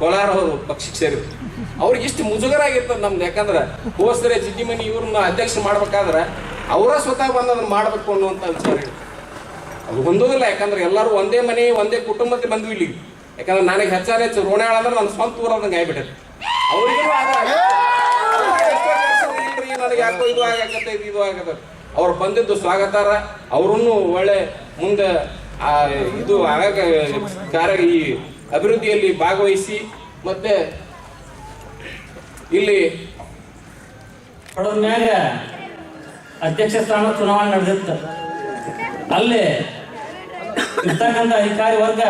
ಕೋಲಾರ ಅವರು ಪಕ್ಷಕ್ಕೆ ಸೇರಿದ್ರು. ಅವ್ರಿಗೆ ಇಷ್ಟು ಮುಜುಗರ ಆಗಿರ್ತದೆ ನಮ್ದು. ಯಾಕಂದ್ರೆ ಹೋಸ್ರೆ ಜಿದ್ದಿಮನಿ ಇವ್ರನ್ನ ಅಧ್ಯಕ್ಷ ಮಾಡ್ಬೇಕಾದ್ರೆ ಅವರ ಸ್ವತಃ ಬಂದು ಅದನ್ನ ಮಾಡಬೇಕು ಅನ್ನುವಂಥ ವಿಚಾರ. ಅದು ಹೊಂದೋದಿಲ್ಲ ಯಾಕಂದ್ರೆ ಎಲ್ಲರೂ ಒಂದೇ ಮನೆ, ಒಂದೇ ಕುಟುಂಬಕ್ಕೆ ಬಂದ್ವಿ ಇಲ್ಲಿ ಯಾಕಂದ್ರೆ ನನಗೆ ಹೆಚ್ಚಾನೆ ಹೆಚ್ಚು ರೋಣಾಳ ಅಂದ್ರೆ ನನ್ನ ಸ್ವಂತ ಊರದಂಗೆ ಆಗ್ಬಿಟ್ಟೈತೆ. ಅವ್ರಿಗೂ ಯಾಕೋ ಇದು ಆಗತ್ತೆ ಇದು ಆಗತ್ತೆ ಅವ್ರು ಬಂದಿದ್ದು ಸ್ವಾಗತಾರ. ಅವರನ್ನು ಒಳ್ಳೆ ಮುಂದೆ ಇದು ಆಗ ಕಾರ್ಯ ಈ ಅಭಿವೃದ್ಧಿಯಲ್ಲಿ ಭಾಗವಹಿಸಿ, ಮತ್ತೆ ಇಲ್ಲಿ ಮ್ಯಾಗ ಅಧ್ಯಕ್ಷ ಸ್ಥಾನ ಚುನಾವಣೆ ನಡೆದಿತ್ತು. ಅಲ್ಲಿ ಇರ್ತಕ್ಕಂಥ ಅಧಿಕಾರಿ ವರ್ಗ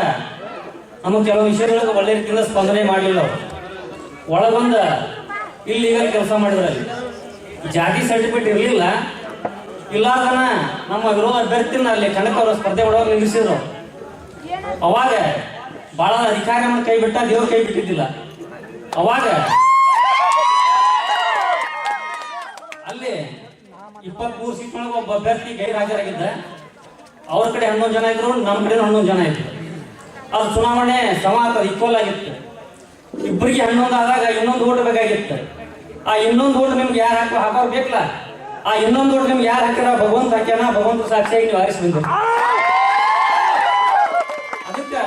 ನಮಗೆ ಕೆಲವು ವಿಷಯಗಳಿಗೆ ಒಳ್ಳೆ ರೀತಿಯಿಂದ ಸ್ಪಂದನೆ ಮಾಡಲಿಲ್ಲ ಅವರು. ಇಲ್ಲಿ ಈಗ ಕೆಲಸ ಮಾಡಿದ್ರು ಅಲ್ಲಿ ಜಾತಿ ಸರ್ಟಿಫಿಕೇಟ್ ಇರಲಿಲ್ಲ. ಇಲ್ಲಾರ್ದನ ನಮ್ಮ ವಿರೋಧ ಅಭ್ಯರ್ಥಿನ ಅಲ್ಲಿ ಕಣಕ್ಕೆ ಅವರು ಸ್ಪರ್ಧೆ ಒಳಗೆ ನಿಲ್ಲಿಸಿದ್ರು. ಅವಾಗ ಬಹಳ ಅಧಿಕಾರಿ ನಮ್ಮ ಕೈ ಬಿಟ್ಟ ದೇವ್ರ ಕೈ ಬಿಟ್ಟಿದ್ದಿಲ್ಲ. ಅವಾಗ ಅಲ್ಲಿ ಇಪ್ಪತ್ಮೂರು ಸೀಟ್ ಒಳಗೆ ಒಬ್ಬ ಅಭ್ಯರ್ಥಿ ಗೈರಾಜರಾಗಿದ್ದ. ಅವ್ರ ಕಡೆ ಹನ್ನೊಂದು ಜನ ಇದ್ರು ನಮ್ಮ ಕಡೆ ಹನ್ನೊಂದು ಜನ ಇದ್ರು. ಅದು ಚುನಾವಣೆ ಸಮಾನ ಈಕ್ವಲ್ ಆಗಿತ್ತು. ಇಬ್ಬರಿಗೆ ಹನ್ನೊಂದು ಆದಾಗ ಇನ್ನೊಂದು ಓಟ್ ಬೇಕಾಗಿತ್ತು. ಆ ಇನ್ನೊಂದು ಓಟ್ ನಿಮ್ಗೆ ಯಾರು ಹಾಕೋ ಹಾಕೋರು ಬೇಕಲ್ಲ. ಆ ಇನ್ನೊಂದು ಓಟ್ ನಿಮ್ಗೆ ಯಾರು ಹಾಕ್ಯಾರ ಭಗವಂತ ಹಾಕ್ಯಾನ, ಭಗವಂತ ಸಾಕ್ಷಿಯಾಗಿ ನೀವು ಆರಿಸಿ ಅದಕ್ಕೆ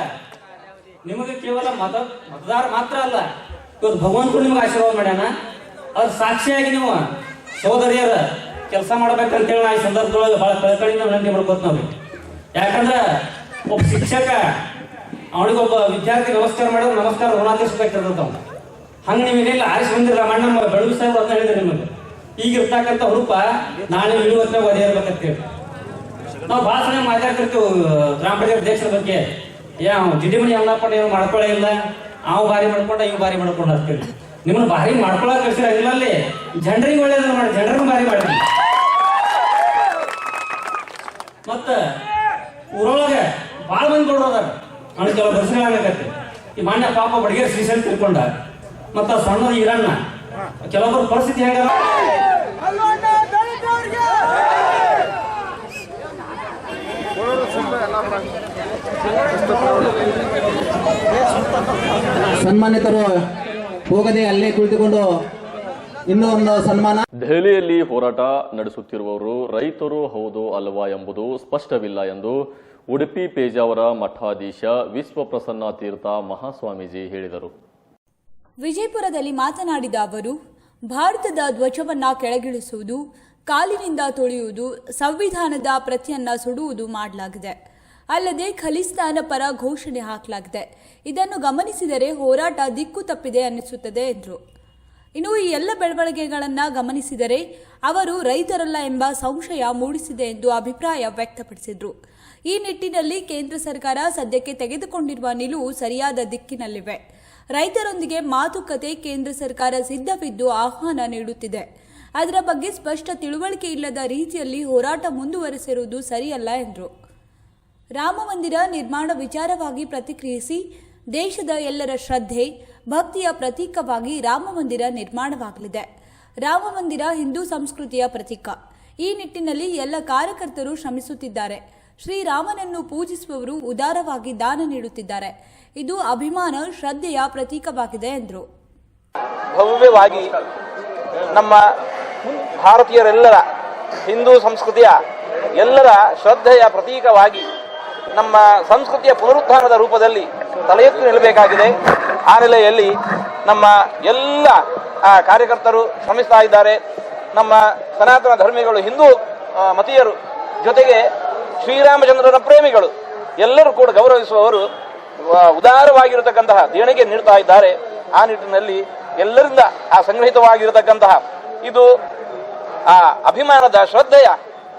ನಿಮಗೆ ಕೇವಲ ಮತ, ಮತದಾರ ಮಾತ್ರ ಅಲ್ಲ, ಇವತ್ತು ಭಗವಂತರು ನಿಮ್ಗೆ ಆಶೀರ್ವಾದ ಮಾಡ್ಯಾನ? ಅದ್ರ ಸಾಕ್ಷಿಯಾಗಿ ನೀವು ಸೋದರಿಯರ ಕೆಲಸ ಮಾಡ್ಬೇಕಂತೇಳಿ ನಾ ಈ ಸಂದರ್ಭದೊಳಗೆ ಬಹಳ ಕಳಕಳಿಯಿಂದ ವಿನಂತಿ ಮಾಡ್ಕೊತ ನಾವು ಯಾಕಂದ್ರೆ ಒಬ್ಬ ಶಿಕ್ಷಕ ಅವನಿಗೊಬ್ಬ ವಿದ್ಯಾರ್ಥಿ ನಮಸ್ಕಾರ ಮಾಡಿದ್ರೆ ನಮಸ್ಕಾರ ಋಣ ತೀರ್ಸ್ಬೇಕಿರ್ತದ ಅವ್ನು. ಹಂಗೆ ನೀವು ಏನಿಲ್ಲ ಆರಿಸಿ ಬಂದಿರಲ್ಲ ಮಣ್ಣ ಬೆಳಗು ಸಾಹೇಬ್ ಅಂತ ಹೇಳಿದ್ರೆ ನಿಮಗೆ. ಈಗ ಇರ್ತಕ್ಕಂಥ ಹುಡುಪ ನಾಳೆ ಇಳುವತ್ತಿನ ಒದೆ ಇರ್ಬೇಕಂತೇಳಿ ನಾವು ಭಾಳ ಮಾತಾಡ್ತಿರ್ತೀವಿ, ಗ್ರಾಮ ಪಂಚಾಯತ್ ಅಧ್ಯಕ್ಷರ ಬಗ್ಗೆ. ಏ ಅವ್ನು ಜಿಡಿಮಣಿ ಪಡೆ ಏನು ಮಾಡ್ಕೊಳ್ಳೇ ಇಲ್ಲ. ಅವ್ ಬಾರಿ ಮಾಡ್ಕೊಂಡ ಇವ್ ಬಾರಿ ಮಾಡ್ಕೊಂಡು ಹಾಕ್ತೀವಿ ನಿಮ್ಮನ್ನ ಬಾರಿ ಮಾಡ್ಕೊಳಕ್ ಕಳ್ಸಿರ ಇಲ್ಲ ಅಲ್ಲಿ? ಜನರಿಗೆ ಒಳ್ಳೇದನ್ನ ಮಾಡಿ ಜನರನ್ನು ಬಾರಿ ಮಾಡಿ. ಮತ್ತ ಊರೊಳಗೆ ಭಾಳ ಮಂದಿ ಕೊಡೋದಾರ ಅದಾರ ಅವ್ನಿಗೆ ದರ್ಶನ ದರ್ಶನಗಳಾಗತ್ತೆ ಈ ಮಾನ್ಯ ಪಾಪ ಬಡಿಗೆ ಶ್ರೀಶೈಲ್ ತಿಳ್ಕೊಂಡ. ಮತ್ತ ಸಣ್ಣ ಈರಣ್ಣ. ಕೆಲವೊಬ್ಬರ ಪರಿಸ್ಥಿತಿ ಹೆಂಗ ಸನ್ಮಾನಿತರು ಹೋಗದೆ ಅಲ್ಲೇ ಕುಳಿತುಕೊಂಡು ಇನ್ನೂ ಒಂದು ಸನ್ಮಾನ. ದೆಹಲಿಯಲ್ಲಿ ಹೋರಾಟ ನಡೆಸುತ್ತಿರುವವರು ರೈತರು ಹೌದು ಅಲ್ವಾ ಎಂಬುದು ಸ್ಪಷ್ಟವಿಲ್ಲ ಎಂದು ಉಡುಪಿ ಪೇಜಾವರ ಮಠಾಧೀಶ ವಿಶ್ವಪ್ರಸನ್ನ ತೀರ್ಥ ಮಹಾಸ್ವಾಮೀಜಿ ಹೇಳಿದರು. ವಿಜಯಪುರದಲ್ಲಿ ಮಾತನಾಡಿದ ಅವರು ಭಾರತದ ಧ್ವಜವನ್ನ ಕೆಳಗಿಳಿಸುವುದು ಕಾಲಿನಿಂದ ತೊಳೆಯುವುದು ಸಂವಿಧಾನದ ಪ್ರತಿಯನ್ನ ಸುಡುವುದು ಮಾಡಲಾಗಿದೆ. ಅಲ್ಲದೆ ಖಲಿಸ್ತಾನ ಪರ ಘೋಷಣೆ ಹಾಕಲಾಗಿದೆ. ಇದನ್ನು ಗಮನಿಸಿದರೆ ಹೋರಾಟ ದಿಕ್ಕು ತಪ್ಪಿದೆ ಅನ್ನಿಸುತ್ತದೆ ಎಂದರು. ಇನ್ನು ಈ ಎಲ್ಲ ಬೆಳವಣಿಗೆಗಳನ್ನು ಗಮನಿಸಿದರೆ ಅವರು ರೈತರಲ್ಲ ಎಂಬ ಸಂಶಯ ಮೂಡಿಸಿದೆ ಎಂದು ಅಭಿಪ್ರಾಯ ವ್ಯಕ್ತಪಡಿಸಿದರು. ಈ ನಿಟ್ಟಿನಲ್ಲಿ ಕೇಂದ್ರ ಸರ್ಕಾರ ಸದ್ಯಕ್ಕೆ ತೆಗೆದುಕೊಂಡಿರುವ ನಿಲುವು ಸರಿಯಾದ ದಿಕ್ಕಿನಲ್ಲಿವೆ. ರೈತರೊಂದಿಗೆ ಮಾತುಕತೆ ಕೇಂದ್ರ ಸರ್ಕಾರ ಸಿದ್ಧವಿದ್ದು ಆಹ್ವಾನ ನೀಡುತ್ತಿದೆ. ಅದರ ಬಗ್ಗೆ ಸ್ಪಷ್ಟ ತಿಳುವಳಿಕೆ ಇಲ್ಲದ ರೀತಿಯಲ್ಲಿ ಹೋರಾಟ ಮುಂದುವರೆಸಿರುವುದು ಸರಿಯಲ್ಲ ಎಂದರು. ರಾಮ ಮಂದಿರ ನಿರ್ಮಾಣ ವಿಚಾರವಾಗಿ ಪ್ರತಿಕ್ರಿಯಿಸಿ ದೇಶದ ಎಲ್ಲರ ಶ್ರದ್ಧೆ, ಭಕ್ತಿಯ ಪ್ರತೀಕವಾಗಿ ರಾಮ ಮಂದಿರ ನಿರ್ಮಾಣವಾಗಲಿದೆ. ರಾಮ ಮಂದಿರ ಹಿಂದೂ ಸಂಸ್ಕೃತಿಯ ಪ್ರತೀಕ. ಈ ನಿಟ್ಟಿನಲ್ಲಿ ಎಲ್ಲ ಕಾರ್ಯಕರ್ತರು ಶ್ರಮಿಸುತ್ತಿದ್ದಾರೆ. ಶ್ರೀರಾಮನನ್ನು ಪೂಜಿಸುವವರು ಉದಾರವಾಗಿ ದಾನ ನೀಡುತ್ತಿದ್ದಾರೆ. ಇದು ಅಭಿಮಾನ, ಶ್ರದ್ಧೆಯ ಪ್ರತೀಕವಾಗಿದೆ ಎಂದರು. ಭವ್ಯವಾಗಿ ನಮ್ಮ ಭಾರತೀಯರೆಲ್ಲರ ಹಿಂದೂ ಸಂಸ್ಕೃತಿಯ ಎಲ್ಲರ ಶ್ರದ್ಧೆಯ ಪ್ರತೀಕವಾಗಿ ನಮ್ಮ ಸಂಸ್ಕೃತಿಯ ಪುನರುತ್ಥಾನದ ರೂಪದಲ್ಲಿ ತಲೆ ನಿಲ್ಲಬೇಕಾಗಿದೆ. ಆ ನೆಲೆಯಲ್ಲಿ ನಮ್ಮ ಎಲ್ಲ ಕಾರ್ಯಕರ್ತರು ಶ್ರಮಿಸ್ತಾ ಇದ್ದಾರೆ. ನಮ್ಮ ಸನಾತನ ಧರ್ಮಿಗಳು, ಹಿಂದೂ ಮತೀಯರು ಜೊತೆಗೆ ಶ್ರೀರಾಮಚಂದ್ರನ ಪ್ರೇಮಿಗಳು ಎಲ್ಲರೂ ಕೂಡ ಗೌರವಿಸುವವರು ಉದಾರವಾಗಿರತಕ್ಕಂತಹ ದೇಣಿಗೆ ನೀಡ್ತಾ ಇದ್ದಾರೆ. ಆ ನಿಟ್ಟಿನಲ್ಲಿ ಎಲ್ಲರಿಂದ ಆ ಸಂಗ್ರಹಿತವಾಗಿರತಕ್ಕಂತಹ ಇದು, ಆ, ಅಭಿಮಾನದ ಶ್ರದ್ಧೆಯ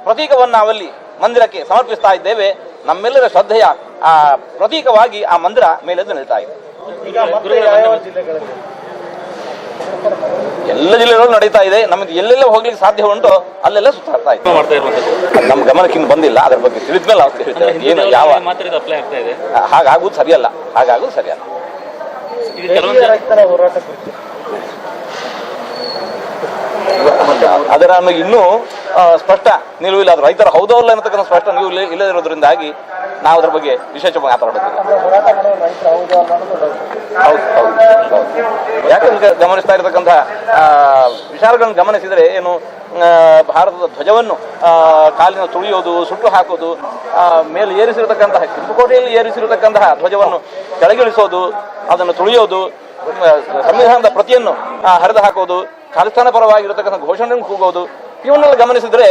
ಪ್ರತೀಕವನ್ನು ನಾವಲ್ಲಿ ಮಂದಿರಕ್ಕೆ ಸಮರ್ಪಿಸ್ತಾ ಇದ್ದೇವೆ. ನಮ್ಮೆಲ್ಲರ ಶ್ರದ್ಧೆಯ ಆ ಪ್ರತೀಕವಾಗಿ ಆ ಮಂದಿರ ಮೇಲೆದ್ದು ನಿಲ್ತಾ ಇದೆ. ಎಲ್ಲ ಜಿಲ್ಲೆಗಳಲ್ಲೂ ನಡೀತಾ ಇದೆ. ನಮಗೆ ಎಲ್ಲೆಲ್ಲ ಹೋಗ್ಲಿಕ್ಕೆ ಸಾಧ್ಯ ಉಂಟು. ಅಲ್ಲೆಲ್ಲ ಸುತ್ತಾಡ್ತಾ ಇದೆ ನಮ್ಮ ಗಮನಕ್ಕೆ ಇನ್ನು ಬಂದಿಲ್ಲ. ಅದ್ರ ಬಗ್ಗೆ ತಿಳಿದ್ಮೇಲೆ ಮೇಲೆ ಏನು ಯಾವ ಹಾಗಾಗುವುದು ಸರಿಯಲ್ಲ. ಹಾಗಾಗುದು ಸರಿಯಲ್ಲ. ಅದರ ನಮಗೆ ಇನ್ನೂ ಸ್ಪಷ್ಟ ನಿಲುವಿಲ್ಲ ಅದು ರೈತರ ಹೌದೋ ಇಲ್ಲ ಅನ್ನತಕ್ಕಂಥ ಸ್ಪಷ್ಟ ಇಲ್ಲ- ಇಲ್ಲದಿರೋದ್ರಿಂದಾಗಿ ನಾವು ಅದ್ರ ಬಗ್ಗೆ ವಿಶೇಷ ಮಾತಾಡೋದಿಲ್ಲ. ಹೌದು ಹೌದು ಯಾಕಂದ್ರೆ ಗಮನಿಸ್ತಾ ಇರತಕ್ಕಂಥ ವಿಚಾರಗಳನ್ನು ಗಮನಿಸಿದರೆ ಏನು ಭಾರತದ ಧ್ವಜವನ್ನು ಕಾಲಿನ ತುಳಿಯೋದು, ಸುಟ್ಟು ಹಾಕೋದು ಮೇಲೆ ಏರಿಸಿರತಕ್ಕಂತಹ ಕೆಂಪುಕೋಟೆಯಲ್ಲಿ ಏರಿಸಿರತಕ್ಕಂತಹ ಧ್ವಜವನ್ನು ಕೆಳಗಿಳಿಸೋದು, ಅದನ್ನು ತುಳಿಯೋದು ಸಂವಿಧಾನದ ಪ್ರತಿಯನ್ನು ಹರಿದು ಹಾಕೋದು, ಖಾಲಿಸ್ತಾನ ಪರವಾಗಿರತಕ್ಕಂಥ ಘೋಷಣೆಯನ್ನು ಕೂಗೋದು ಇವನ್ನೆಲ್ಲ ಗಮನಿಸಿದ್ರೆ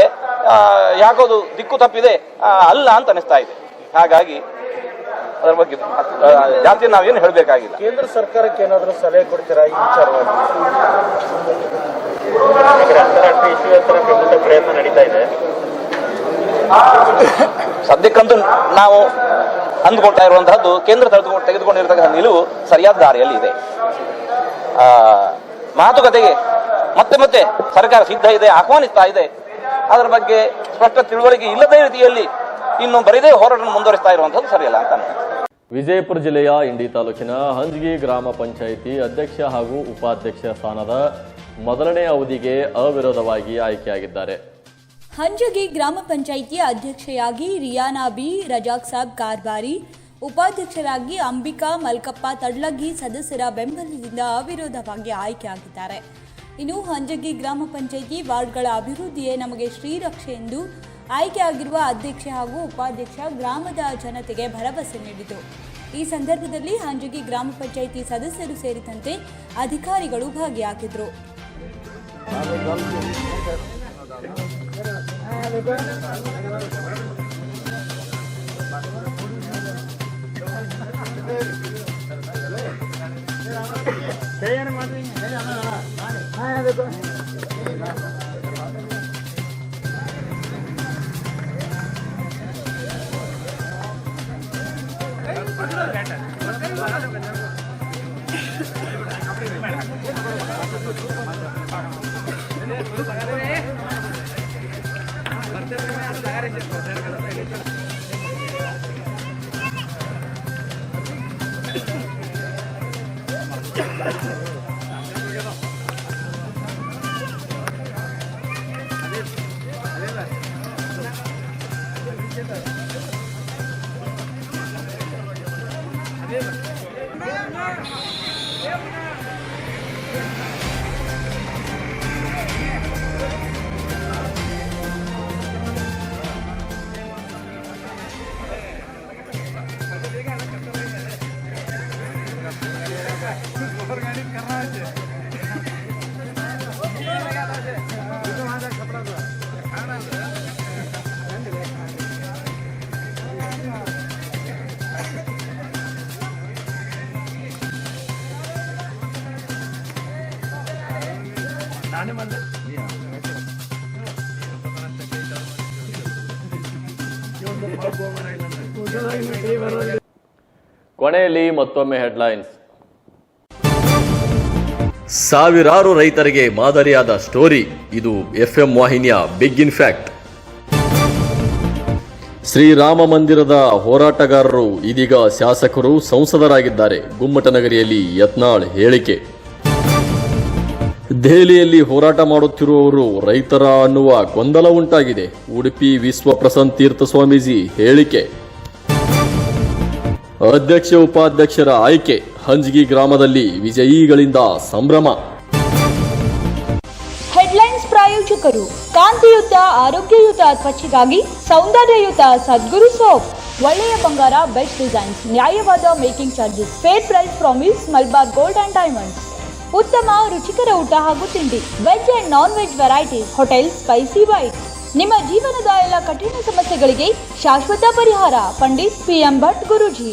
ಆ, ಯಾಕೋದು ದಿಕ್ಕು ತಪ್ಪಿದೆ ಆ, ಅಲ್ಲ ಅಂತ ಅನಿಸ್ತಾ ಇದೆ. ಹಾಗಾಗಿ ಅದರ ಬಗ್ಗೆ ಜಾತಿ ನಾವೇನು ಹೇಳಬೇಕಾಗಿಲ್ಲ. ಕೇಂದ್ರ ಸರ್ಕಾರಕ್ಕೆ ಏನಾದರೂ ಸಲಹೆ ಕೊಡ್ತೀರಾ ಈ ವಿಚಾರವಾಗಿ? ಅಂತಾರಾಷ್ಟ್ರೀಯ ಪ್ರಯತ್ನ ನಡೀತಾ ಇದೆ. ಸದ್ಯಕ್ಕಂತೂ ನಾವು ಅಂದ್ಕೊಳ್ತಾ ಇರುವಂತಹದ್ದು ಕೇಂದ್ರ ತೆಗೆದುಕೊಂಡು ತೆಗೆದುಕೊಂಡಿರತಕ್ಕಂಥ ನಿಲುವು ಸರಿಯಾದ ದಾರಿಯಲ್ಲಿ ಇದೆ. ಆ, ಮಾತುಕತೆಗೆ ಮತ್ತೆ ಮತ್ತೆ ಸರ್ಕಾರ ಸಿದ್ಧ ಇದೆ ಆಹ್ವಾನಿಸ್ತಾ ಇದೆ. ಅದರ ಬಗ್ಗೆ ಸ್ಪಷ್ಟ ತಿಳುವಳಿಕೆ ಇಲ್ಲದೇ ರೀತಿಯಲ್ಲಿ ಇನ್ನು ಬರೀದೇ ಹೋರಾಟ ಮುಂದುವರಿಸ್ತಾ ಇರುವಂತದ್ದು ಸರಿಯಲ್ಲ ಅಂತ ವಿಜಯಪುರ ಜಿಲ್ಲೆಯ ಇಂಡಿ ತಾಲೂಕಿನ ಹಂಜಗಿ ಗ್ರಾಮ ಪಂಚಾಯಿತಿ ಅಧ್ಯಕ್ಷ ಹಾಗೂ ಉಪಾಧ್ಯಕ್ಷ ಸ್ಥಾನದ ಮೊದಲನೇ ಅವಧಿಗೆ ಅವಿರೋಧವಾಗಿ ಆಯ್ಕೆಯಾಗಿದ್ದಾರೆ. ಹಂಜಗಿ ಗ್ರಾಮ ಪಂಚಾಯಿತಿಯ ಅಧ್ಯಕ್ಷೆಯಾಗಿ ರಿಯಾನಾ ಬಿ ರಜಾಕ್ ಸಾಬ್ ಕಾರ್ಬಾರಿ ಉಪಾಧ್ಯಕ್ಷರಾಗಿ ಅಂಬಿಕಾ ಮಲ್ಕಪ್ಪ ತಡ್ಲಗಿ ಸದಸ್ಯರ ಬೆಂಬಲದಿಂದ ಅವಿರೋಧವಾಗಿ ಆಯ್ಕೆಯಾಗಿದ್ದಾರೆ. ಇನ್ನು ಹಂಜಗಿ ಗ್ರಾಮ ಪಂಚಾಯಿತಿ ವಾರ್ಡ್ಗಳ ಅಭಿವೃದ್ಧಿಯೇ ನಮಗೆ ಶ್ರೀರಕ್ಷೆ ಎಂದು ಆಯ್ಕೆಯಾಗಿರುವ ಅಧ್ಯಕ್ಷ ಹಾಗೂ ಉಪಾಧ್ಯಕ್ಷ ಗ್ರಾಮದ ಜನತೆಗೆ ಭರವಸೆ ನೀಡಿತು. ಈ ಸಂದರ್ಭದಲ್ಲಿ ಹಂಜಗಿ ಗ್ರಾಮ ಪಂಚಾಯಿತಿ ಸದಸ್ಯರು ಸೇರಿದಂತೆ ಅಧಿಕಾರಿಗಳು ಭಾಗಿಯಾಗಿದ್ದರು Gracias. అదే ಕೊನೆಯಲ್ಲಿ ಮತ್ತೊಮ್ಮೆ ಹೆಡ್ಲೈನ್ಸ್. ಸಾವಿರಾರು ರೈತರಿಗೆ ಮಾದರಿಯಾದ ಸ್ಟೋರಿ, ಇದು ಎಫ್ಎಂ ವಾಹಿನಿಯ ಬಿಗ್ ಇನ್ ಫ್ಯಾಕ್ಟ್ ಶ್ರೀರಾಮ ಮಂದಿರದ ಹೋರಾಟಗಾರರು, ಇದೀಗ ಶಾಸಕರು ಸಂಸದರಾಗಿದ್ದಾರೆ ಗುಮ್ಮಟನಗರಿಯಲ್ಲಿ ಯತ್ನಾಳ್ ಹೇಳಿಕೆ. ದೆಹಲಿಯಲ್ಲಿ ಹೋರಾಟ ಮಾಡುತ್ತಿರುವವರು ರೈತರ ಅನ್ನುವ ಗೊಂದಲ ಉಂಟಾಗಿದೆ, ಉಡುಪಿ ವಿಶ್ವ ಪ್ರಸನ್ನ ತೀರ್ಥ ಸ್ವಾಮೀಜಿ ಹೇಳಿಕೆ. ಅಧ್ಯಕ್ಷ ಉಪಾಧ್ಯಕ್ಷರ ಆಯ್ಕೆ, ಹಂಜಗಿ ಗ್ರಾಮದಲ್ಲಿ ವಿಜಯಿಗಳಿಂದ ಸಂಭ್ರಮ. ಹೆಡ್ಲೈನ್ಸ್ ಪ್ರಾಯೋಜಕರು, ಕಾಂತಿಯುತ, ಆರೋಗ್ಯಯುತ ತ್ವಚೆಗಾಗಿ ಸೌಂದರ್ಯಯುತ ಸದ್ಗುರು ಸೋಪ್. ಒಳ್ಳೆಯ ಬಂಗಾರ, best designs, ನ್ಯಾಯವಾದ making charges, fair price promise Malabar gold and diamonds. ಉತ್ತಮ, ರುಚಿಕರ ಊಟ ಹಾಗೂ ತಿಂಡಿ, veg and non veg varieties, hotel spicy white. ನಿಮ್ಮ ಜೀವನದ ಎಲ್ಲ ಕಠಿಣ ಸಮಸ್ಯೆಗಳಿಗೆ ಶಾಶ್ವತ ಪರಿಹಾರ, ಪಂಡಿತ್ ಪಿ ಎಂ ಭಟ್ ಗುರುಜಿ.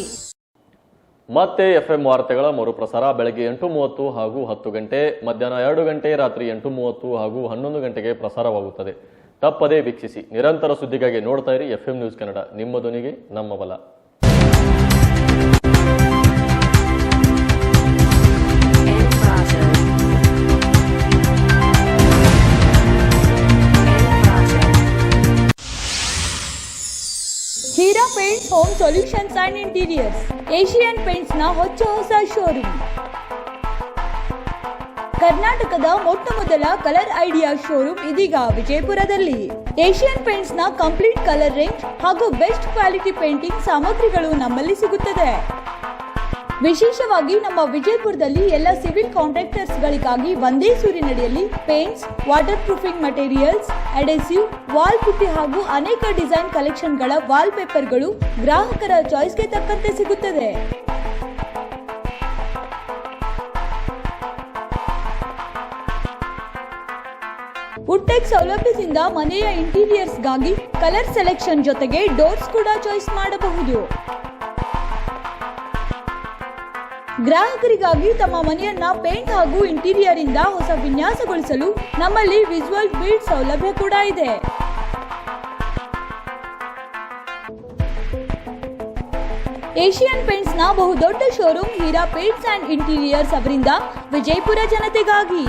ಮತ್ತೆ ಎಫ್ಎಂ ವಾರ್ತೆಗಳ ಮರುಪ್ರಸಾರ ಬೆಳಗ್ಗೆ ಎಂಟು ಮೂವತ್ತು ಹಾಗೂ ಹತ್ತು ಗಂಟೆ, ಮಧ್ಯಾಹ್ನ ಎರಡು ಗಂಟೆ, ರಾತ್ರಿ ಎಂಟು ಮೂವತ್ತು ಹಾಗೂ ಹನ್ನೊಂದು ಗಂಟೆಗೆ ಪ್ರಸಾರವಾಗುತ್ತದೆ. ತಪ್ಪದೇ ವೀಕ್ಷಿಸಿ. ನಿರಂತರ ಸುದ್ದಿಗಾಗಿ ನೋಡ್ತಾ ಇರಿ ಎಫ್ಎಂ ನ್ಯೂಸ್ ಕನ್ನಡ. ನಿಮ್ಮ ಧ್ವನಿಗೆ ನಮ್ಮ ಬಲ. Paints home solutions and interiors Asian ಪೇಂಟ್ಸ್ನ ಹೊಚ್ಚ ಹೊಸ ಶೋರೂಮ್ ಕರ್ನಾಟಕದ ಮೊಟ್ಟ ಮೊದಲ ಕಲರ್ ಐಡಿಯಾ ಶೋರೂಮ್ ಇದೀಗ ವಿಜಯಪುರದಲ್ಲಿ. ಏಷಿಯನ್ ಪೇಂಟ್ಸ್ನ ಕಂಪ್ಲೀಟ್ ಕಲರ್ ರೇಂಜ್ ಹಾಗೂ ಬೆಸ್ಟ್ ಕ್ವಾಲಿಟಿ ಪೇಂಟಿಂಗ್ ಸಾಮಗ್ರಿಗಳು ನಮ್ಮಲ್ಲಿ ಸಿಗುತ್ತದೆ. ವಿಶೇಷವಾಗಿ ನಮ್ಮ ವಿಜಯಪುರದಲ್ಲಿ ಎಲ್ಲ ಸಿವಿಲ್ ಕಾಂಟ್ರಾಕ್ಟರ್ಸ್ ಗಳಿಗಾಗಿ ಒಂದೇ ಸೂರಿನಡಿಯಲ್ಲಿ paints water proofing materials adhesive wall putty ಹಾಗೂ ಅನೇಕ ಡಿಸೈನ್ ಕಲೆಕ್ಷನ್ಗಳ ವಾಲ್ ಪೇಪರ್ಗಳು ಗ್ರಾಹಕರ ಚಾಯ್ಸ್ಗೆ ತಕ್ಕಂತೆ ಸಿಗುತ್ತದೆ. ವುಡ್ಟೆಕ್ ಸೌಲಭ್ಯದಿಂದ ಮನೆಯ ಇಂಟೀರಿಯರ್ಸ್ಗಾಗಿ ಕಲರ್ ಸೆಲೆಕ್ಷನ್ ಜೊತೆಗೆ ಡೋರ್ಸ್ ಕೂಡ ಚಾಯ್ಸ್ ಮಾಡಬಹುದು. ಗ್ರಾಹಕರಿಗಾಗಿ ತಮ್ಮ ಮನೆಯನ್ನ ಪೇಂಟ್ ಹಾಗೂ ಇಂಟೀರಿಯರ್ ಇಂದ ಹೊಸ ವಿನ್ಯಾಸಗೊಳಿಸಲು ನಮ್ಮಲ್ಲಿ ವಿಜುವಲ್ ಬೀಡ್ ಸೌಲಭ್ಯ ಕೂಡ ಇದೆ. ಏಷಿಯನ್ ಪೇಂಟ್ಸ್ನ ಬಹುದೊಡ್ಡ showroom Hira paints and interiors ಅವರಿಂದ ವಿಜಯಪುರ ಜನತೆಗಾಗಿ.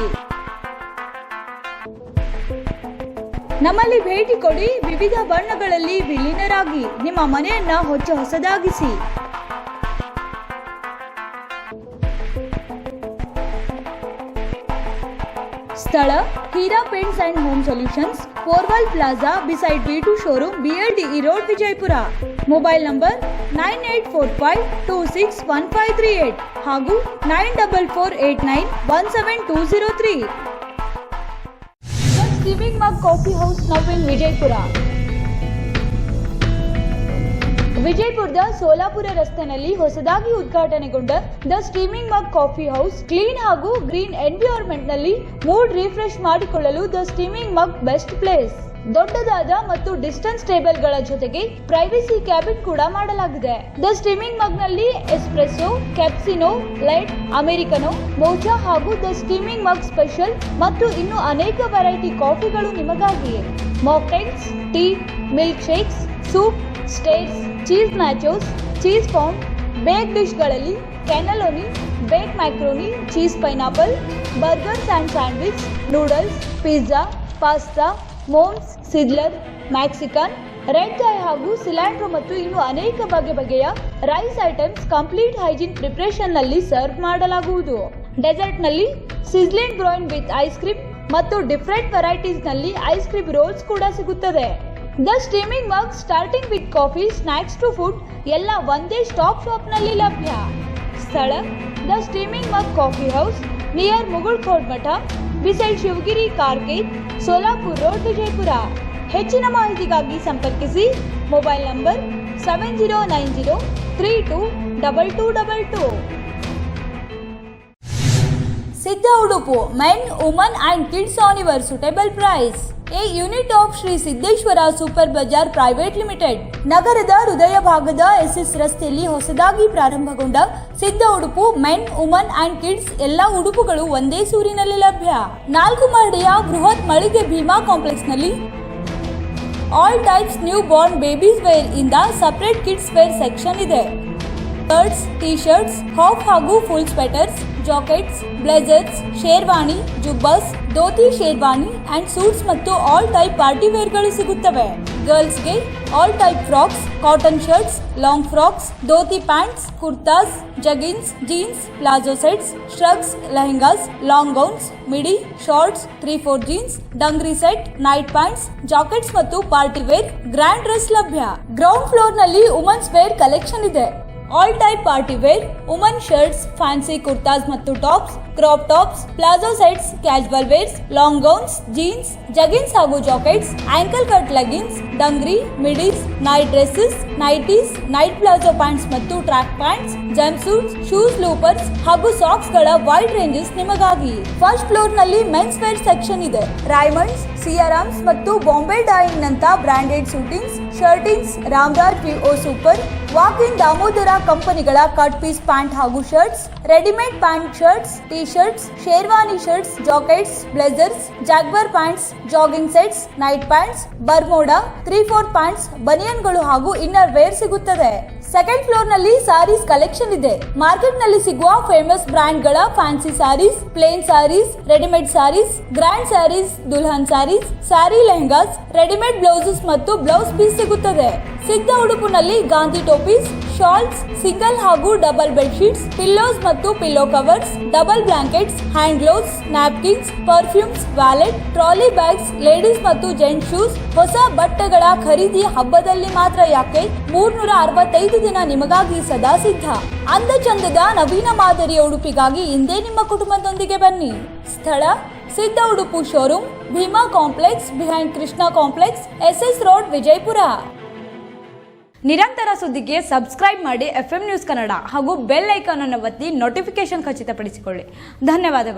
ನಮ್ಮಲ್ಲಿ ಭೇಟಿ ಕೊಡಿ ವಿವಿಧ ಬಣ್ಣಗಳಲ್ಲಿ ವಿಲೀನರಾಗಿ. ನಿಮ್ಮ ಮನೆಯನ್ನ ಹೊಚ್ಚ ಹೊಸದಾಗಿಸಿ. ಸ್ಥಳ, Heera paints and home solutions fourwall plaza beside B two showroom BLDE road Vijayapura. Mobile number nine eight four five two six one five three eight ಹಾಗೂ nine double four eight nine one seven two zero three. Steaming mug coffee house now in Vijayapura. ವಿಜಯಪುರದ ಸೋಲಾಪುರ ರಸ್ತೆನಲ್ಲಿ ಹೊಸದಾಗಿ ಉದ್ಘಾಟನೆಗೊಂಡ the steaming mug coffee house, clean ಹಾಗೂ green ಎನ್ವಿರಾನ್ಮೆಂಟ್ನಲ್ಲಿ mood refresh ಮಾಡಿಕೊಳ್ಳಲು the steaming mug best place. ದೊಡ್ಡದಾದ ಮತ್ತು distance ಟೇಬಲ್ಗಳ ಜೊತೆಗೆ ಪ್ರೈವಸಿ ಕ್ಯಾಬಿನ್ ಕೂಡ ಮಾಡಲಾಗಿದೆ. The steaming ಮಗ್ನಲ್ಲಿ espresso cappuccino, latte, Americano mocha ಹಾಗೂ ದ ಸ್ಟೀಮಿಂಗ್ ಮಗ್ ಸ್ಪೆಷಲ್ ಮತ್ತು ಇನ್ನು ಅನೇಕ ವೆರೈಟಿ ಕಾಫಿಗಳು ನಿಮಗಾಗಿ mocktails tea milk shakes soup states cheese nachos cheese farm bake ಡಿಶ್ಗಳಲ್ಲಿ cannelloni bake macaroni cheese pineapple burgers and sandwich noodles pizza pasta momos sizzler Mexican red ಕಾಯಿ ಹಾಗೂ cilantro ಮತ್ತು ಇನ್ನು ಅನೇಕ ಬಗೆ ಬಗೆಯ ರೈಸ್ ಐಟಮ್ಸ್ ಕಂಪ್ಲೀಟ್ ಹೈಜೀನ್ ಪ್ರಿಪ್ರೇಷನ್ನಲ್ಲಿ serve ಮಾಡಲಾಗುವುದು. ಡೆಸರ್ಟ್ನಲ್ಲಿ sizzling brownie with ice cream ಮತ್ತು ಡಿಫ್ರೆಂಟ್ ವೆರೈಟೀಸ್ನಲ್ಲಿ ಐಸ್ ಕ್ರೀಮ್ ರೋಲ್ಸ್ ಕೂಡ ಸಿಗುತ್ತದೆ. The steaming mug starting with coffee snacks to food ಎಲ್ಲ ಒಂದೇ ಸ್ಟಾಪ್ ಶಾಪ್ನಲ್ಲಿ ಲಭ್ಯ. ಸ್ಥಳ the streaming mug coffee house near Mugulkod Math beside Shivagiri ಕಾರ್ಕೇತ್ ಸೋಲಾಪುರ್ ರೋಡ್ ವಿಜಯಪುರ ಹೆಚ್ಚಿನ ಮಾಹಿತಿಗಾಗಿ ಸಂಪರ್ಕಿಸಿ mobile number seven zero nine zero three two double two double two Siddha Udupu men woman and kids ಆನಿವರ್ suitable price a unit of Shri Siddheshwar super bazaar private limited ನಗರದ ಹೃದಯ ಭಾಗದ SS ರಸ್ತೆಯಲ್ಲಿ ಹೊಸದಾಗಿ ಪ್ರಾರಂಭಗೊಂಡ ಸಿದ್ಧ ಉಡುಪು ಮೆನ್ ವುಮನ್ ಅಂಡ್ ಕಿಡ್ಸ್ ಎಲ್ಲಾ ಉಡುಪುಗಳು ಒಂದೇ ಸೂರಿನಲ್ಲಿ ಲಭ್ಯ. ನಾಲ್ಕು ಮಹಡಿಯ ಬೃಹತ್ ಮಳಿಗೆ Bhima ಕಾಂಪ್ಲೆಕ್ಸ್ನಲ್ಲಿ all types new born babies wear ಇಂದ ಸಪರೇಟ್ ಕಿಡ್ಸ್ ವೇರ್ ಸೆಕ್ಷನ್ ಇದೆ. ಶರ್ಟ್ಸ್ ಟಿ ಶರ್ಟ್ಸ್ ಹಾಫ್ ಹಾಗೂ full sweaters jackets blazers sherwani ಜುಬ್ಬಸ್ dhoti sherwani and suits ಮತ್ತು ಆಲ್ ಟೈಪ್ ಪಾರ್ಟಿ ವೇರ್ಗಳು ಸಿಗುತ್ತವೆ. ಗರ್ಲ್ಸ್ಗೆ all type frocks, cotton shirts, long frocks, dhoti pants, kurtas, jeggings, jeans, palazzo sets, shrugs, lehengas, long gowns, midi, shorts, three four jeans, dungaree set, night pants, jackets ಮತ್ತು party wear grand dress ಲಭ್ಯ. Ground ಫ್ಲೋರ್ನಲ್ಲಿ women's wear collection ಇದೆ. All type party wear woman shirts fancy kurtas ಮತ್ತು tops crop tops palazzo sets casual wears long gowns jeans jeggings ಹಾಗೂ jackets ankle cut leggings dungaree midis night dresses nighties night palazzo pants ಮತ್ತು track pants jump suits shoes loafers ಹಾಗೂ ಸಾಕ್ಸ್ಗಳ wide ranges ನಿಮಗಾಗಿ. First ಫ್ಲೋರ್ನಲ್ಲಿ men's wear section ಇದೆ. Raymonds Siyarams ಮತ್ತು Bombay dyeing ನಂತ branded suitings shirtings ರಾಮ್ದಾರ್ ಓ ಸೂಪರ್ ವಾಕ್ ಇನ್ ದಾಮೋದರ ಕಂಪನಿಗಳ ಕಟ್ ಪೀಸ್ ಪ್ಯಾಂಟ್ ಹಾಗೂ shirts readymade pant shirts T shirts sherwani shirts jackets blazers jogger pants jogging sets night pants bermuda three four pants ಬನಿಯನ್ಗಳು ಹಾಗೂ inner wear ಸಿಗುತ್ತದೆ second ಫ್ಲೋರ್ನಲ್ಲಿ saris collection ಇದೆ ಮಾರ್ಕೆಟ್ನಲ್ಲಿ ಸಿಗುವ famous ಬ್ರಾಂಡ್ಗಳ fancy saris plain saris readymade saris grand saris dulhan saris sari lehengas readymade blouses ಮತ್ತು blouse piece ಸಿಗುತ್ತದೆ. ಸಿದ್ಧ ಉಡುಪುನಲ್ಲಿ ಗಾಂಧಿ ಟೋಪೀಸ್, ಶಾಲ್ಸ್, ಸಿಂಗಲ್ ಹಾಗೂ ಡಬಲ್ ಬೆಡ್ಶೀಟ್ಸ್, ಪಿಲ್ಲೋಸ್ ಮತ್ತು pillow covers, double blankets, hand gloves napkins, perfumes, wallet, trolley bags, ladies ಮತ್ತು gents shoes, ಹೊಸ ಬಟ್ಟೆಗಳ ಖರೀದಿ ಹಬ್ಬದಲ್ಲಿ ಮಾತ್ರ ಯಾಕೆ ಮೂರ್ನೂರ ಅರವತ್ತೈದು ದಿನ ನಿಮಗಾಗಿ ಸದಾ ಸಿದ್ಧ. ಅಂದ ಚಂದದ ನವೀನ ಮಾದರಿಯ ಉಡುಪಿಗಾಗಿ ಇಂದೇ ನಿಮ್ಮ ಕುಟುಂಬದೊಂದಿಗೆ ಬನ್ನಿ. ಸ್ಥಳ Siddha Udupu showroom, Bhima complex, behind Krishna complex, SS road, Vijayapura. ನಿರಂತರ ಸುದ್ದಿಗೆ ಸಬ್ಸ್ಕ್ರೈಬ್ ಮಾಡಿ ಎಫ್ ನ್ಯೂಸ್ ಕನ್ನಡ ಹಾಗೂ ಬೆಲ್ ಐಕಾನ್ ಅನ್ನು ಒತ್ತಿ ನೋಟಿಫಿಕೇಶನ್ ಖಚಿತಪಡಿಸಿಕೊಳ್ಳಿ. ಧನ್ಯವಾದಗಳು.